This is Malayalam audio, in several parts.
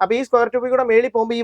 അപ്പൊ ഈ സ്ക്വയർ ട്യൂബിൽ കൂടെ മേളിൽ പോകുമ്പോൾ ഈ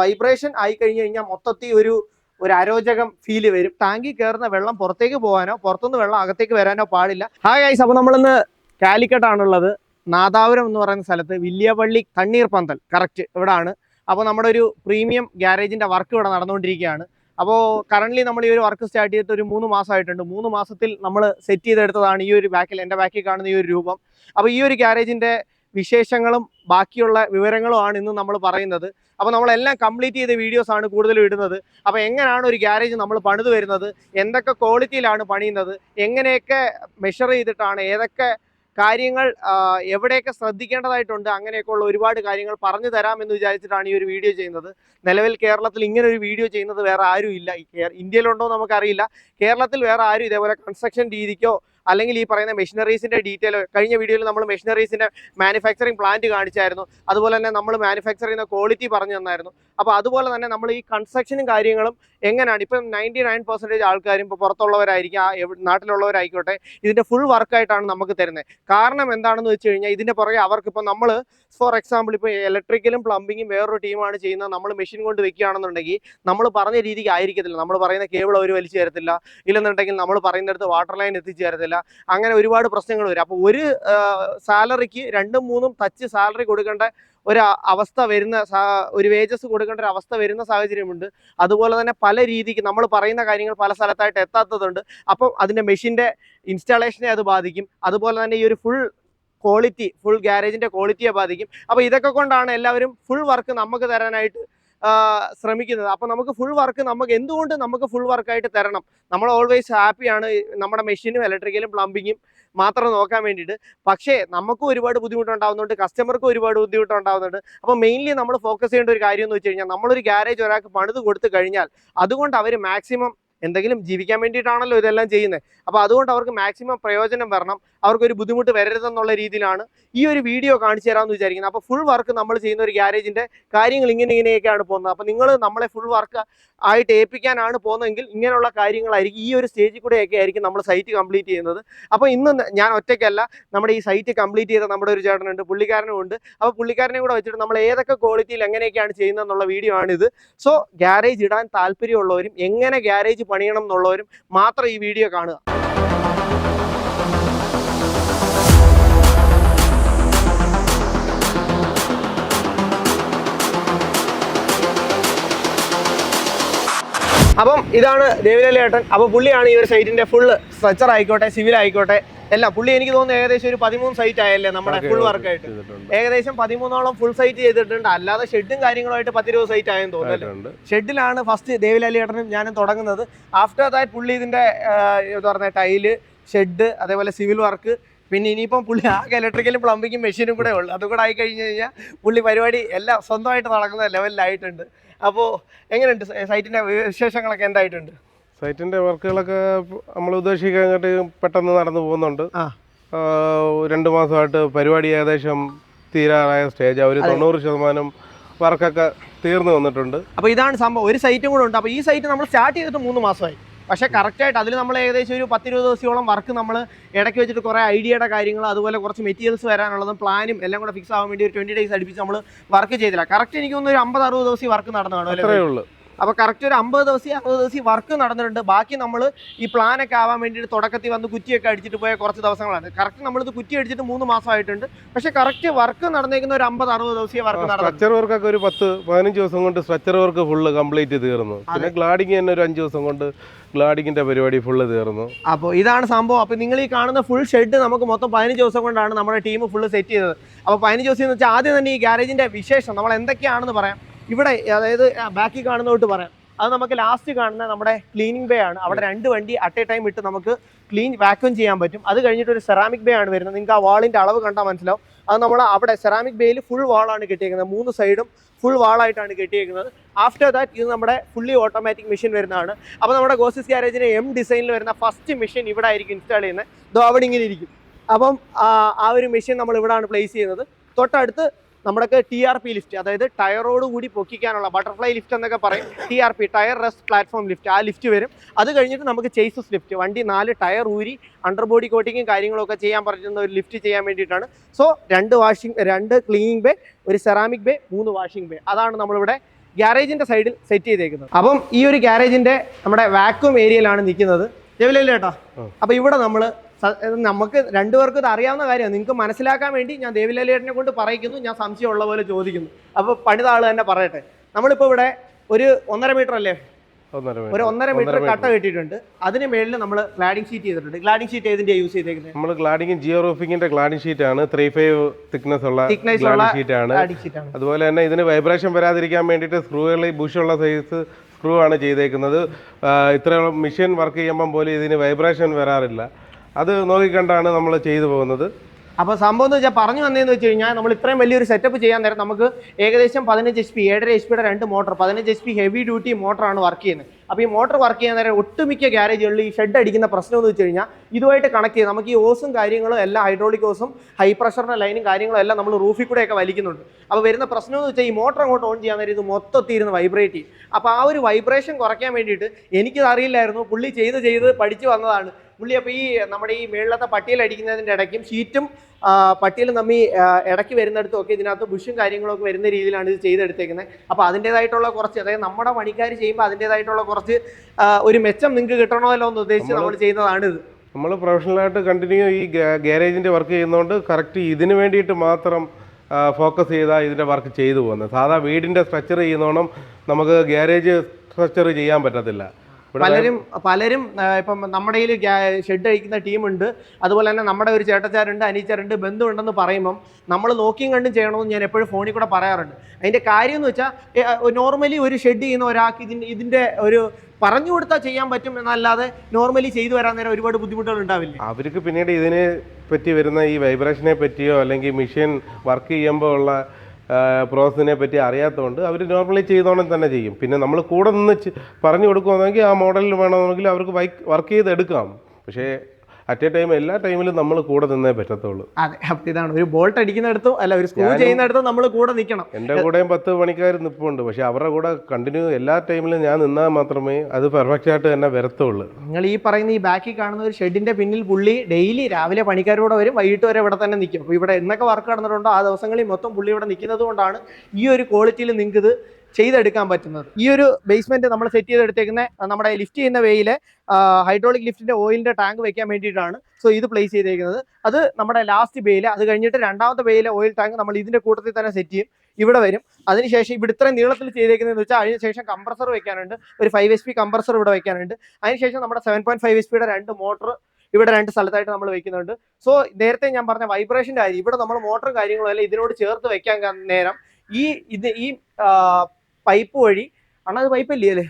വൈബ്രേഷൻ ആയി കഴിഞ്ഞു കഴിഞ്ഞാൽ മൊത്തത്തിൽ ഒരു ഒരു അരോചകം ഫീൽ വരും. ടാങ്കിൽ കയറുന്ന വെള്ളം പുറത്തേക്ക് പോകാനോ പുറത്തുനിന്ന് വെള്ളം അകത്തേക്ക് വരാനോ പാടില്ല. ഹായ് ഗൈസ് അപ്പൊ നമ്മളിന്ന് കാലിക്കറ്റ് ആണുള്ളത് നാദാപുരം എന്ന് പറയുന്ന സ്ഥലത്ത് വില്യപള്ളി തണ്ണീർ പന്തൽ. കറക്റ്റ് ഇവിടാണ്. അപ്പോൾ നമ്മുടെ ഒരു പ്രീമിയം ഗ്യാരേജിന്റെ വർക്ക് ഇവിടെ നടന്നുകൊണ്ടിരിക്കുകയാണ്. അപ്പോൾ കറണ്ട്ലി നമ്മൾ ഈ ഒരു വർക്ക് സ്റ്റാർട്ട് ചെയ്തിട്ട് ഒരു മൂന്ന് മാസമായിട്ടുണ്ട്. മൂന്ന് മാസത്തിൽ നമ്മൾ സെറ്റ് ചെയ്തെടുത്തതാണ് ഈ ഒരു ബാക്കിൽ എന്റെ ബാക്കിൽ കാണുന്ന ഈ ഒരു രൂപം. അപ്പോൾ ഈ ഒരു ഗ്യാരേജിന്റെ വിശേഷങ്ങളും ബാക്കിയുള്ള വിവരങ്ങളുമാണ് ഇന്ന് നമ്മൾ പറയുന്നത്. അപ്പോൾ നമ്മളെല്ലാം കംപ്ലീറ്റ് ചെയ്ത വീഡിയോസ് ആണ് കൂടുതലും ഇടുന്നത്. അപ്പോൾ എങ്ങനെയാണ് ഒരു ഗ്യാരേജ് നമ്മൾ പണിത് വരുന്നത്? എന്തൊക്കെ ക്വാളിറ്റിയിലാണ് പണിയുന്നത്? എങ്ങനെയൊക്കെ മെഷർ ചെയ്തിട്ടാണ്? ഏതൊക്കെ കാര്യങ്ങൾ എവിടെയൊക്കെ ശ്രദ്ധിക്കേണ്ടതായിട്ടുണ്ട്? അങ്ങനെയൊക്കെയുള്ള ഒരുപാട് കാര്യങ്ങൾ പറഞ്ഞു തരാമെന്ന് വിചാരിച്ചിട്ടാണ് ഈ ഒരു വീഡിയോ ചെയ്യുന്നത്. നിലവിൽ കേരളത്തിൽ ഇങ്ങനെ ഒരു വീഡിയോ ചെയ്യുന്നത് വേറെ ആരും ഇല്ല ഇന്ത്യയിലുണ്ടോ നമുക്കറിയില്ല. കേരളത്തിൽ വേറെ ആരും ഇതേപോലെ കൺസ്ട്രക്ഷൻ രീതിക്കോ അല്ലെങ്കിൽ ഈ പറയുന്ന മെഷീനറീസിന്റെ ഡീറ്റെയിൽ കഴിഞ്ഞ വീഡിയോയിൽ നമ്മൾ മെഷീനറീസിന്റെ മാനുഫാക്ചറിങ് പ്ലാന്റ് കാണിച്ചായിരുന്നു. അതുപോലെ തന്നെ നമ്മൾ മാനുഫാക്ചർ ചെയ്യുന്ന ക്വാളിറ്റി പറഞ്ഞു തന്നായിരുന്നു. അപ്പോൾ അതുപോലെ തന്നെ നമ്മൾ ഈ കൺസ്ട്രക്ഷനും കാര്യങ്ങളും എങ്ങനെയാണ്? ഇപ്പം നയന്റി നയൻ പെർസെന്റേജ് ആൾക്കാരും ഇപ്പോൾ പുറത്തുള്ളവരായിരിക്കും. ആ നാട്ടിലുള്ളവരായിക്കോട്ടെ. ഇതിന്റെ ഫുൾ വർക്കായിട്ടാണ് നമുക്ക് തരുന്നത്. കാരണം എന്താണെന്ന് വെച്ച് കഴിഞ്ഞാൽ ഇതിന്റെ പുറകെ അവർക്കിപ്പോൾ നമ്മൾ ഫോർ എക്സാമ്പിൾ ഇപ്പോൾ ഇലക്ട്രിക്കലും പ്ലംബിങ്ങും വേറൊരു ടീമാണ് ചെയ്യുന്നത്. നമ്മൾ മെഷീൻ കൊണ്ട് വെക്കുകയാണെന്നുണ്ടെങ്കിൽ നമ്മൾ പറഞ്ഞ രീതിക്ക് ആയിരിക്കത്തില്ല. നമ്മൾ പറയുന്ന കേബിൾ അവർ വലിച്ചു തരത്തില്ല. ഇല്ലെന്നുണ്ടെങ്കിൽ നമ്മൾ പറയുന്നിടത്ത് വാട്ടർ ലൈൻ എത്തിച്ചു തരത്തില്ല അങ്ങനെ ഒരുപാട് പ്രശ്നങ്ങൾ വരും. അപ്പോൾ ഒരു സാലറിക്ക് രണ്ടും മൂന്നും തച്ച് സാലറി കൊടുക്കേണ്ട ഒരു അവസ്ഥ വരുന്ന ഒരു വേജസ് കൊടുക്കേണ്ട ഒരു അവസ്ഥ വരുന്ന സാഹചര്യമുണ്ട്. അതുപോലെ തന്നെ പല രീതിക്ക് നമ്മൾ പറയുന്ന കാര്യങ്ങൾ പല സ്ഥലത്തായിട്ട് എത്താത്തതുണ്ട്. അപ്പം അതിന്റെ മെഷീന്റെ ഇൻസ്റ്റാളേഷനെ അത് ബാധിക്കും. അതുപോലെ തന്നെ ഈ ഒരു ഫുൾ ക്വാളിറ്റി ഫുൾ ഗ്യാരേജിന്റെ ക്വാളിറ്റിയെ ബാധിക്കും. അപ്പോൾ ഇതൊക്കെ കൊണ്ടാണ് എല്ലാവരും ഫുൾ വർക്ക് നമുക്ക് തരാനായിട്ട് ശ്രമിക്കുന്നത്. അപ്പോൾ നമുക്ക് ഫുൾ വർക്ക് നമുക്ക് എന്തുകൊണ്ട് നമുക്ക് ഫുൾ വർക്കായിട്ട് തരണം? നമ്മൾ ഓൾവേസ് ഹാപ്പിയാണ് നമ്മുടെ മെഷീനും ഇലക്ട്രിക്കലും പ്ലംബിങ്ങും മാത്രം നോക്കാൻ വേണ്ടിയിട്ട്. പക്ഷേ നമുക്കും ഒരുപാട് ബുദ്ധിമുട്ടുണ്ടാകുന്നുണ്ട് കസ്റ്റമർക്കും ഒരുപാട് ബുദ്ധിമുട്ടുണ്ടാകുന്നുണ്ട് അപ്പോൾ മെയിൻലി നമ്മൾ ഫോക്കസ് ചെയ്യേണ്ട ഒരു കാര്യം എന്ന് വെച്ച് കഴിഞ്ഞാൽ നമ്മളൊരു ഗ്യാരേജ് ഒരാൾക്ക് പണിത് കൊടുത്തു കഴിഞ്ഞാൽ അതുകൊണ്ട് അവർ മാക്സിമം എന്തെങ്കിലും ജീവിക്കാൻ വേണ്ടിയിട്ടാണല്ലോ ഇതെല്ലാം ചെയ്യുന്നത് അപ്പോൾ അതുകൊണ്ട് അവർക്ക് മാക്സിമം പ്രയോജനം വരണം. അവർക്കൊരു ബുദ്ധിമുട്ട് വരരുതെന്നുള്ള രീതിയിലാണ് ഈ ഒരു വീഡിയോ കാണിച്ചു തരാമെന്ന് വിചാരിക്കുന്നത്. അപ്പോൾ ഫുൾ വർക്ക് നമ്മൾ ചെയ്യുന്ന ഒരു ഗ്യാരേജിന്റെ കാര്യങ്ങൾ ഇങ്ങനെ ഇങ്ങനെയൊക്കെയാണ് പോകുന്നത്. അപ്പോൾ നിങ്ങൾ നമ്മളെ ഫുൾ വർക്ക് ആയിട്ട് ഏൽപ്പിക്കാനാണ് പോകുന്നതെങ്കിൽ ഇങ്ങനെയുള്ള കാര്യങ്ങളായിരിക്കും ഈ ഒരു സ്റ്റേജിൽ കൂടെയൊക്കെ ആയിരിക്കും നമ്മൾ സൈറ്റ് കംപ്ലീറ്റ് ചെയ്യുന്നത്. അപ്പോൾ ഇന്ന് ഞാൻ ഒറ്റയ്ക്കല്ല നമ്മുടെ ഈ സൈറ്റ് കംപ്ലീറ്റ് ചെയ്ത നമ്മുടെ ഒരു ചേട്ടനുണ്ട് പുള്ളിക്കാരനും ഉണ്ട്. അപ്പോൾ പുള്ളിക്കാരനെ കൂടെ വെച്ചിട്ട് നമ്മൾ ഏതൊക്കെ ക്വാളിറ്റിയിൽ എങ്ങനെയൊക്കെയാണ് ചെയ്യുന്നത് എന്നുള്ള വീഡിയോ ആണിത് സോ ഗ്യാരേജ് ഇടാൻ താല്പര്യമുള്ളവരും എങ്ങനെ ഗ്യാരേജ് പണിയണം എന്നുള്ളവരും മാത്രം ഈ വീഡിയോ കാണുക. അപ്പം ഇതാണ് ദേവിലേട്ടൻ അപ്പോൾ പുള്ളിയാണ് ഈ ഒരു സൈറ്റിന്റെ ഫുള്ള് സ്ട്രക്ചർ ആയിക്കോട്ടെ സിവിൽ ആയിക്കോട്ടെ എല്ലാം. പുള്ളി എനിക്ക് തോന്നുന്നു ഏകദേശം ഒരു പതിമൂന്ന് സൈറ്റ് ആയല്ലേ നമ്മുടെ ഫുൾ വർക്കായിട്ട് ആയിട്ട്. ഏകദേശം പതിമൂന്നോളം ഫുൾ സൈറ്റ് ചെയ്തിട്ടുണ്ട്. അല്ലാതെ ഷെഡും കാര്യങ്ങളുമായിട്ട് പത്തിരുപത് സൈറ്റ് ആയെന്ന് തോന്നുന്നു ഷെഡിലാണ് ഫസ്റ്റ് ദേവിലാലി ഏട്ടനും ഞാനും തുടങ്ങുന്നത്. ആഫ്റ്റർ ദാറ്റ് പുള്ളി ഇതിന്റെ എന്താ പറഞ്ഞ ടൈൽ ഷെഡ് അതേപോലെ സിവിൽ വർക്ക് പിന്നെ ഇനിയിപ്പം പുള്ളി ആകെ ഇലക്ട്രിക്കലും പ്ലംബിങ്ങും മെഷീനും കൂടെ ഉള്ളു. അതുകൂടെ ആയി കഴിഞ്ഞ് കഴിഞ്ഞാൽ പുള്ളി പരിപാടി എല്ലാം സ്വന്തമായിട്ട് നടക്കുന്ന ലെവലിലായിട്ടുണ്ട് അപ്പോൾ എങ്ങനെയുണ്ട് സൈറ്റിന്റെ വിശേഷങ്ങളൊക്കെ എന്തായിട്ടുണ്ട്? സൈറ്റിന്റെ വർക്കുകളൊക്കെ നമ്മൾ ഉദ്ദേശിക്കാനായിട്ട് പെട്ടെന്ന് നടന്നു പോകുന്നുണ്ട്. രണ്ട് മാസമായിട്ട് പരിപാടി ഏകദേശം തീരാറായ സ്റ്റേജ് ഒരു. തൊണ്ണൂറ് ശതമാനം വർക്കൊക്കെ തീർന്നു വന്നിട്ടുണ്ട്. അപ്പോൾ ഇതാണ് സംഭവം. ഒരു സൈറ്റും കൂടെ ഉണ്ട്. അപ്പോൾ ഈ സൈറ്റ് നമ്മൾ സ്റ്റാർട്ട് ചെയ്തിട്ട് മൂന്ന് മാസമായി. പക്ഷേ കറക്റ്റായിട്ട് അതിൽ നമ്മൾ ഏകദേശം ഒരു പത്തിരുപത് ദിവസത്തോളം വർക്ക് നമ്മൾ ഇടയ്ക്ക് വെച്ചിട്ട് കുറേ ഐഡിയയുടെ കാര്യങ്ങൾ അതുപോലെ കുറച്ച് മെറ്റീരിയൽസ് വരാനുള്ളതും പ്ലാനും എല്ലാം കൂടെ ഫിക്സ് ആവാൻ വേണ്ടി ഒരു ട്വന്റി ഡേയ്സ് അടുപ്പിച്ച് നമ്മൾ വർക്ക് ചെയ്തില്ല. കറക്റ്റ് എനിക്ക് തോന്നുന്നു ഒരു അമ്പത് അറുപത് ദിവസം വർക്ക് നടന്നതാണ് അല്ലേ? ഉള്ളൂ. അപ്പോൾ കറക്റ്റ് ഒരു അമ്പത് ദിവസം അറുപത് ദിവസം വർക്ക് നടന്നിട്ടുണ്ട്. ബാക്കി നമ്മൾ ഈ പ്ലാനൊക്കെ ആവാൻ വേണ്ടിയിട്ട് തുടക്കത്തിൽ വന്ന് കുറ്റിയൊക്കെ അടിച്ചിട്ട് പോയ കുറച്ച് ദിവസങ്ങളാണ്. കറക്റ്റ് നമ്മളിത് കുറ്റി അടിച്ചിട്ട് മൂന്ന് മാസമായിട്ടുണ്ട്. പക്ഷേ കറക്റ്റ് വർക്ക് നടന്നേക്കുന്ന ഒരു അമ്പത് അറുപത് ദിവസം വർക്ക് നടന്നു സ്ട്രക്ചർ വർക്കൊക്കെ ഒരു പത്ത് പതിനഞ്ച് ദിവസം കൊണ്ട് സ്ട്രക്ചർ വർക്ക് ഫുള്ള് കംപ്ലീറ്റ് തീർന്നു. പിന്നെ ഗ്ലാഡിങ് തന്നെ ഒരു അഞ്ച് ദിവസം കൊണ്ട് ഗ്ലാഡിങ്ങിന്റെ പരിപാടി ഫുള്ള് തീർന്നു. അപ്പോൾ ഇതാണ് സംഭവം. അപ്പോൾ നിങ്ങൾ ഈ കാണുന്ന ഫുൾ ഷെഡ് നമുക്ക് മൊത്തം പതിനഞ്ച് ദിവസം കൊണ്ടാണ് നമ്മുടെ ടീം ഫുള്ള് സെറ്റ് ചെയ്തത്. അപ്പോൾ പതിനഞ്ച് ദിവസം എന്ന് വെച്ചാൽ ആദ്യം തന്നെ ഈ ഗ്യാരേജിന്റെ വിശേഷം നമ്മൾ എന്തൊക്കെയാണെന്ന് പറയാം. ഇവിടെ അതായത് ബാക്കി കാണുന്നതോട്ട് പറയാം. അത് നമുക്ക് ലാസ്റ്റ് കാണുന്ന നമ്മുടെ ക്ലീനിങ് ബേ ആണ്. അവിടെ രണ്ട് വണ്ടി അറ്റ് എ ടൈം ഇട്ട് നമുക്ക് ക്ലീൻ വാക്യൂം ചെയ്യാൻ പറ്റും. അത് കഴിഞ്ഞിട്ട് ഒരു സെറാമിക് ബേ ആണ് വരുന്നത്. നിങ്ങൾക്ക് ആ വാളിന്റെ അളവ് കണ്ടാൽ മനസ്സിലാവും. അത് നമ്മൾ അവിടെ സെറാമിക് ബേയിൽ ഫുൾ വാളാണ് കെട്ടിയേക്കുന്നത്. മൂന്ന് സൈഡും ഫുൾ വാളായിട്ടാണ് കെട്ടിയേക്കുന്നത്. ആഫ്റ്റർ ദാറ്റ് ഇത് നമ്മുടെ ഫുള്ളി ഓട്ടോമാറ്റിക് മെഷീൻ വരുന്നതാണ്. അപ്പോൾ നമ്മുടെ ഗോസിസ് ഗ്യാരേജിന് എം ഡിസൈനിൽ വരുന്ന ഫസ്റ്റ് മെഷീൻ ഇവിടെ ആയിരിക്കും ഇൻസ്റ്റാൾ ചെയ്യുന്നത്. ദോ അവിടെ ഇങ്ങനെ ഇരിക്കും. അപ്പം ആ ഒരു മെഷീൻ നമ്മൾ ഇവിടെയാണ് പ്ലേസ് ചെയ്യുന്നത്. തൊട്ടടുത്ത് നമ്മുടെ ടി ആർ പി ലിഫ്റ്റ് അതായത് ടയറോട് കൂടി പൊക്കിക്കാനുള്ള ബട്ടർഫ്ലൈ ലിഫ്റ്റ് എന്നൊക്കെ പറയും. T R P tyre rest platform lift ആ ലിഫ്റ്റ് വരും. അത് കഴിഞ്ഞിട്ട് നമുക്ക് ചേസസ് ലിഫ്റ്റ് വണ്ടി നാല് ടയർ ഊരി അണ്ടർ ബോഡി കോട്ടിങ്ങും കാര്യങ്ങളൊക്കെ ചെയ്യാൻ പറ്റുന്ന ഒരു ലിഫ്റ്റ് ചെയ്യാൻ വേണ്ടിയിട്ടാണ്. സോ രണ്ട് വാഷിംഗ് രണ്ട് ക്ലീനിങ് ബേ ഒരു സെറാമിക് ബേ മൂന്ന് വാഷിംഗ് ബേ അതാണ് നമ്മളിവിടെ ഗ്യാരേജിന്റെ സൈഡിൽ സെറ്റ് ചെയ്തേക്കുന്നത്. അപ്പം ഈ ഒരു ഗ്യാരേജിന്റെ നമ്മുടെ വാക്വം ഏരിയയിലാണ് നിൽക്കുന്നത്. ജവിലല്ലേ അപ്പം ഇവിടെ നമ്മൾ നമുക്ക് രണ്ടുപേർക്കും ഇത് അറിയാവുന്ന കാര്യമാണ്. നിങ്ങൾക്ക് മനസ്സിലാക്കാൻ വേണ്ടി ഞാൻ ദേവിലേട്ടനെ കൊണ്ട് പറയിക്കുന്നു ഞാൻ സംശയമുള്ള പോലെ ചോദിക്കുന്നു. അപ്പോൾ പണിത ആൾ തന്നെ പറയട്ടെ. നമ്മളിപ്പോ ഇവിടെ ഒരു ഒന്നര മീറ്റർ അല്ലേ? ഒരു. ഒന്നര മീറ്റർ കട്ട കെട്ടിയിട്ടുണ്ട്. അതിന് മേളിൽ നമ്മൾ ക്ലാഡിംഗ് ഷീറ്റ് ചെയ്തിട്ടുണ്ട്. ക്ലാഡിംഗ് ഷീറ്റ് ഏതിന്റെ യൂസ് ചെയ്തേക്കുന്നത് നമ്മൾ ഗ്ലാഡിങ്ങും ജിയോ റൂഫിങ്ങിന്റെ ഗ്ലാഡിംഗ് ഷീറ്റ് ആണ്. ത്രീ ഫൈവ് തിക്നെസ് ഉള്ള ഗ്ലാഡിംഗ് ഷീറ്റ് ആണ്. അതുപോലെ തന്നെ ഇതിന് വൈബ്രേഷൻ വരാതിരിക്കാൻ വേണ്ടിയിട്ട് സ്ക്രൂകൾ ബുഷുള്ള സൈസ് സ്ക്രൂ ആണ് ചെയ്തേക്കുന്നത്. ഇത്ര മെഷീൻ വർക്ക് ചെയ്യുമ്പം പോലും ഇതിന് വൈബ്രേഷൻ വരാറില്ല. അത് നോക്കിക്കണ്ടാണ് നമ്മൾ ചെയ്തു പോകുന്നത്. അപ്പോൾ സംഭവം എന്ന് വെച്ചാൽ പറഞ്ഞു വന്നതെന്ന് വെച്ച് കഴിഞ്ഞാൽ നമ്മൾ ഇത്രയും വലിയൊരു സെറ്റപ്പ് ചെയ്യാൻ നേരം നമുക്ക് ഏകദേശം പതിനഞ്ച് എച്ച് പി ഏഴര എച്ച് പിയുടെ രണ്ട് മോട്ടർ പതിനഞ്ച് എച്ച് പി ഹെവി ഡ്യൂട്ടി മോട്ടറാണ് വർക്ക് ചെയ്യുന്നത്. അപ്പോൾ ഈ മോട്ടർ വർക്ക് ചെയ്യാൻ നേരം ഒട്ടുമിക്ക ഗ്യാരേജുകളിൽ ഈ ഷെഡ് അടിക്കുന്ന പ്രശ്നം എന്ന് വെച്ച് കഴിഞ്ഞാൽ ഇതുമായിട്ട് കണക്ട് ചെയ്ത് നമുക്ക് ഈ ഓസും കാര്യങ്ങളും എല്ലാം ഹൈഡ്രോളിക് ഓസും ഹൈ പ്രഷറിന്റെ ലൈനും കാര്യങ്ങളും എല്ലാം നമ്മൾ റൂഫിൽ കൂടെയൊക്കെ വലിക്കുന്നുണ്ട്. അപ്പോൾ വരുന്ന പ്രശ്നം എന്ന് വെച്ചാൽ ഈ മോട്ടർ അങ്ങോട്ട് ഓൺ ചെയ്യാൻ നേരം ഇത് മൊത്തത്തിൽ ഇരുന്ന് വൈബ്രേറ്റ് ചെയ്യും. അപ്പോൾ ആ ഒരു വൈബ്രേഷൻ കുറയ്ക്കാൻ വേണ്ടിയിട്ട് എനിക്കത് അറിയില്ലായിരുന്നു. പുള്ളി ചെയ്ത് ചെയ്ത് പഠിച്ചു വന്നതാണ്. പുള്ളി അപ്പോൾ ഈ നമ്മുടെ ഈ മേളിലത്തെ പട്ടിയിൽ അടിക്കുന്നതിന്റെ ഇടയ്ക്കും ഷീറ്റും പട്ടിയിൽ നമ്മി ഇടയ്ക്ക് വരുന്നിടത്തും ഒക്കെ ഇതിനകത്ത് ബുഷും കാര്യങ്ങളൊക്കെ വരുന്ന രീതിയിലാണ് ഇത് ചെയ്തെടുത്തേക്കുന്നത്. അപ്പോൾ അതിന്റെതായിട്ടുള്ള കുറച്ച് അതായത് നമ്മുടെ പണിക്കാർ ചെയ്യുമ്പോൾ അതിന്റെതായിട്ടുള്ള കുറച്ച് ഒരു മെച്ചം നിങ്ങൾക്ക് കിട്ടണമല്ലോ എന്ന് ഉദ്ദേശിച്ച് നമ്മൾ ചെയ്യുന്നതാണ് ഇത്. നമ്മൾ പ്രൊഫഷണലായിട്ട് കണ്ടിന്യൂ ഈ ഗ്യാരേജിന്റെ വർക്ക് ചെയ്യുന്നതുകൊണ്ട് കറക്റ്റ് ഇതിന് വേണ്ടിയിട്ട് മാത്രം ഫോക്കസ് ചെയ്താൽ ഇതിന്റെ വർക്ക് ചെയ്തു പോകുന്നത്. സാധാ വീടിന്റെ സ്ട്രക്ചർ ചെയ്യുന്നോണം നമുക്ക് ഗാരേജ് സ്ട്രക്ചർ ചെയ്യാൻ പറ്റത്തില്ല. പലരും പലരും ഇപ്പം നമ്മുടെ കയ്യിൽ ഷെഡ് അഴിക്കുന്ന ടീമുണ്ട്. അതുപോലെ തന്നെ നമ്മുടെ ഒരു ചേട്ടച്ചാരുണ്ട് അനീച്ചാരുണ്ട് ബന്ധുണ്ടെന്ന് പറയുമ്പം നമ്മൾ നോക്കിയും കണ്ടും ചെയ്യണമെന്ന് ഞാൻ എപ്പോഴും ഫോണിൽ കൂടെ പറയാറുണ്ട്. അതിന്റെ കാര്യം എന്ന് വെച്ചാൽ നോർമലി ഒരു ഷെഡ് ചെയ്യുന്ന ഒരാൾക്ക് ഇതിന്റെ ഇതിന്റെ ഒരു പറഞ്ഞു കൊടുത്താൽ ചെയ്യാൻ പറ്റും എന്നല്ലാതെ നോർമലി ചെയ്തു വരാൻ നേരം ഒരുപാട് ബുദ്ധിമുട്ടുകൾ ഉണ്ടാവില്ല? അവർക്ക് പിന്നീട് ഇതിനെ പറ്റി വരുന്ന ഈ വൈബ്രേഷനെ പറ്റിയോ അല്ലെങ്കിൽ മെഷീൻ വർക്ക് ചെയ്യുമ്പോൾ ഉള്ള പ്രോസസ്സിനെ പറ്റി അറിയാത്തതുകൊണ്ട് അവർ നോർമലി ചെയ്തോണം തന്നെ ചെയ്യും. പിന്നെ നമ്മൾ കൂടെ നിന്ന് പറഞ്ഞു കൊടുക്കുകയാണെങ്കിൽ ആ മോഡലിൽ വേണമെങ്കിൽ അവർക്ക് വർക്ക് ചെയ്തെടുക്കാം. പക്ഷേ അറ്റ് എ ടൈം എല്ലാ ടൈമിലും നമ്മൾ കൂടെ നിന്നേ പറ്റത്തുള്ളൂ. അതെ അപ്പം ഇതാണ്. ഒരു ബോൾട്ട് അടിക്കുന്നിടത്തും അല്ല ഒരു സ്ക്രൂ ചെയ്യുന്നിടത്തോ നമ്മൾ കൂടെ നിൽക്കണം എന്റെ കൂടെയും പത്ത് പണിക്കാർ നിൽപ്പുണ്ട് പക്ഷെ അവരുടെ കൂടെ കണ്ടിന്യൂ എല്ലാ ടൈമിലും ഞാൻ നിന്നാൽ മാത്രമേ അത് പെർഫെക്റ്റ് ആയിട്ട് തന്നെ വരത്തുള്ളൂ. നിങ്ങൾ ഈ പറയുന്ന ഈ ബാക്കി കാണുന്ന ഒരു ഷെഡിന്റെ പിന്നിൽ പുള്ളി ഡെയിലി രാവിലെ പണിക്കാരോടെ വരും വൈകിട്ട് വരെ ഇവിടെ തന്നെ നിൽക്കും അപ്പോൾ ഇവിടെ എന്നൊക്കെ വർക്ക് നടന്നിട്ടുണ്ടോ ആ ദിവസങ്ങളിൽ മൊത്തം പുള്ളി ഇവിടെ നിൽക്കുന്നത് കൊണ്ടാണ് ഈ ഒരു ക്വാളിറ്റിയിൽ നിങ്ങൾക്ക് ഇത് ചെയ്തെടുക്കാൻ പറ്റുന്നത്. ഈ ഒരു ബേസ്മെന്റ് നമ്മൾ സെറ്റ് ചെയ്തെടുത്തേക്കുന്ന നമ്മുടെ ലിഫ്റ്റ് ചെയ്യുന്ന വേയിൽ ഹൈഡ്രോളിക് ലിഫ്റ്റിന്റെ ഓയിലിന്റെ ടാങ്ക് വെക്കാൻ വേണ്ടിയിട്ടാണ് സോ ഇത് പ്ലേസ് ചെയ്തേക്കുന്നത്. അത് നമ്മുടെ ലാസ്റ്റ് ബേയിൽ അത് കഴിഞ്ഞിട്ട് രണ്ടാമത്തെ ബേയിലെ ഓയിൽ ടാങ്ക് നമ്മൾ ഇതിന്റെ കൂട്ടത്തിൽ തന്നെ സെറ്റ് ചെയ്യും. ഇവിടെ വരും. അതിനുശേഷം ഇവിടെ ഇത്രയും നീളത്തിൽ ചെയ്തേക്കുന്നതെന്ന് വെച്ചാൽ അതിനുശേഷം കംപ്രസർ വെക്കാനുണ്ട്. ഒരു ഫൈവ് എച്ച് പി കംപ്രസർ ഇവിടെ വെക്കാനുണ്ട്. അതിനുശേഷം നമ്മുടെ സെവൻ പോയിന്റ് ഫൈവ് എച്ച് പിയുടെ രണ്ട് മോട്ടർ ഇവിടെ രണ്ട് സ്ഥലത്തായിട്ട് നമ്മൾ വെക്കുന്നുണ്ട്. സോ നേരത്തെ ഞാൻ പറഞ്ഞ വൈബ്രേഷന്റെ കാര്യം ഇവിടെ നമ്മൾ മോട്ടറും കാര്യങ്ങളും എല്ലാം ഇതിനോട് ചേർത്ത് വെക്കാൻ നേരം ഈ ഇത് ഈ പൈപ്പ് വഴി. അണത് അത് പൈപ്പ് ഇല്ലേ? അല്ലേ?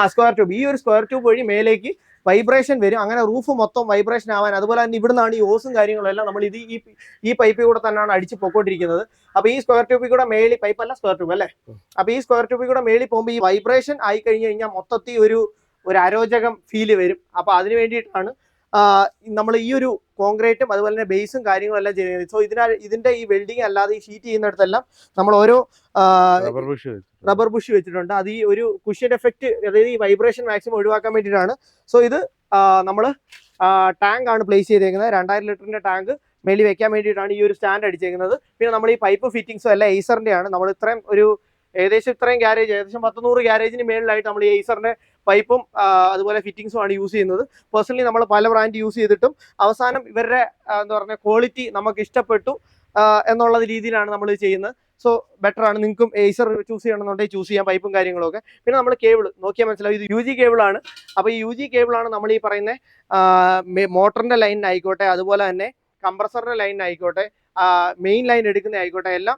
ആ സ്ക്വയർ ട്യൂബ് ഈ ഒരു സ്ക്വയർ ട്യൂബ് വഴി മേലേക്ക് വൈബ്രേഷൻ വരും. അങ്ങനെ റൂഫ് മൊത്തം വൈബ്രേഷൻ ആവാൻ. അതുപോലെ തന്നെ ഇവിടുന്നാണ് ഈ ഓസും കാര്യങ്ങളും എല്ലാം നമ്മൾ ഇത് ഈ ഈ പൈപ്പിൽ കൂടെ തന്നെയാണ് അടിച്ച് പൊക്കോണ്ടിരിക്കുന്നത്. അപ്പൊ ഈ സ്ക്വയർ ട്യൂബിൽ കൂടെ മേളി പൈപ്പ് അല്ല സ്ക്വയർ ട്യൂബ് അല്ലേ? അപ്പൊ ഈ സ്ക്വയർ ട്യൂബിൽ കൂടെ മേളി പോകുമ്പോൾ ഈ വൈബ്രേഷൻ ആയി കഴിഞ്ഞു കഴിഞ്ഞാൽ മൊത്തത്തിൽ ഒരു ഒരു അരോചകം ഫീൽ വരും. അപ്പൊ അതിന് വേണ്ടിയിട്ടാണ് നമ്മൾ ഈ ഒരു കോൺക്രീറ്റും അതുപോലെ തന്നെ ബേസും കാര്യങ്ങളും എല്ലാം ചെയ്യുന്നത് സോ ഇതിനാൽ ഇതിന്റെ ഈ വെൽഡിങ് അല്ലാതെ ഈ ഷീറ്റ് ചെയ്യുന്നിടത്തെല്ലാം നമ്മൾ ഓരോ റബ്ബർ ബുഷ് വെച്ചിട്ടുണ്ട്. അത് ഈ ഒരു കുഷ്യൻ എഫക്റ്റ് അതായത് ഈ വൈബ്രേഷൻ മാക്സിമം ഒഴിവാക്കാൻ വേണ്ടിയിട്ടാണ്. സോ ഇത് നമ്മൾ ടാങ്ക് ആണ് പ്ലേസ് ചെയ്തേക്കുന്നത്. രണ്ടായിരം ലിറ്ററിന്റെ ടാങ്ക് മേളി വെക്കാൻ വേണ്ടിയിട്ടാണ് ഈ ഒരു സ്റ്റാൻഡ് അടിച്ചേക്കുന്നത്. പിന്നെ നമ്മൾ ഈ പൈപ്പ് ഫിറ്റിംഗ്സും എല്ലാം ഏസറിന്റെ ആണ് നമ്മൾ ഇത്രയും ഒരു ഏകദേശം ഇത്രയും ഗ്യാരേജ് ഏകദേശം പത്തുനൂറ് ഗ്യാരേജിന് മേളിലായിട്ട് നമ്മൾ ഈ ഏസറിന്റെ പൈപ്പും അതുപോലെ ഫിറ്റിങ്സും ആണ് യൂസ് ചെയ്യുന്നത്. പേഴ്സണലി നമ്മൾ പല ബ്രാൻഡ് യൂസ് ചെയ്തിട്ടും അവസാനം ഇവരുടെ എന്താ പറയുക ക്വാളിറ്റി നമുക്ക് ഇഷ്ടപ്പെട്ടു എന്നുള്ള രീതിയിലാണ് നമ്മൾ ചെയ്യുന്നത്. സോ ബെറ്റർ ആണ്. നിങ്ങൾക്കും ഏസർ ചൂസ് ചെയ്യണമെന്നുണ്ടെങ്കിൽ ചൂസ് ചെയ്യാം പൈപ്പും കാര്യങ്ങളൊക്കെ. പിന്നെ നമ്മൾ കേബിൾ നോക്കിയാൽ മനസ്സിലാവും. ഇത് യു ജി കേബിളാണ് അപ്പോൾ ഈ യു ജി കേബിളാണ് നമ്മൾ ഈ പറയുന്ന മോട്ടറിന്റെ ലൈനിനായിക്കോട്ടെ അതുപോലെ തന്നെ കംപ്രസറിന്റെ ലൈനിനായിക്കോട്ടെ മെയിൻ ലൈൻ എടുക്കുന്ന ആയിക്കോട്ടെ. എല്ലാം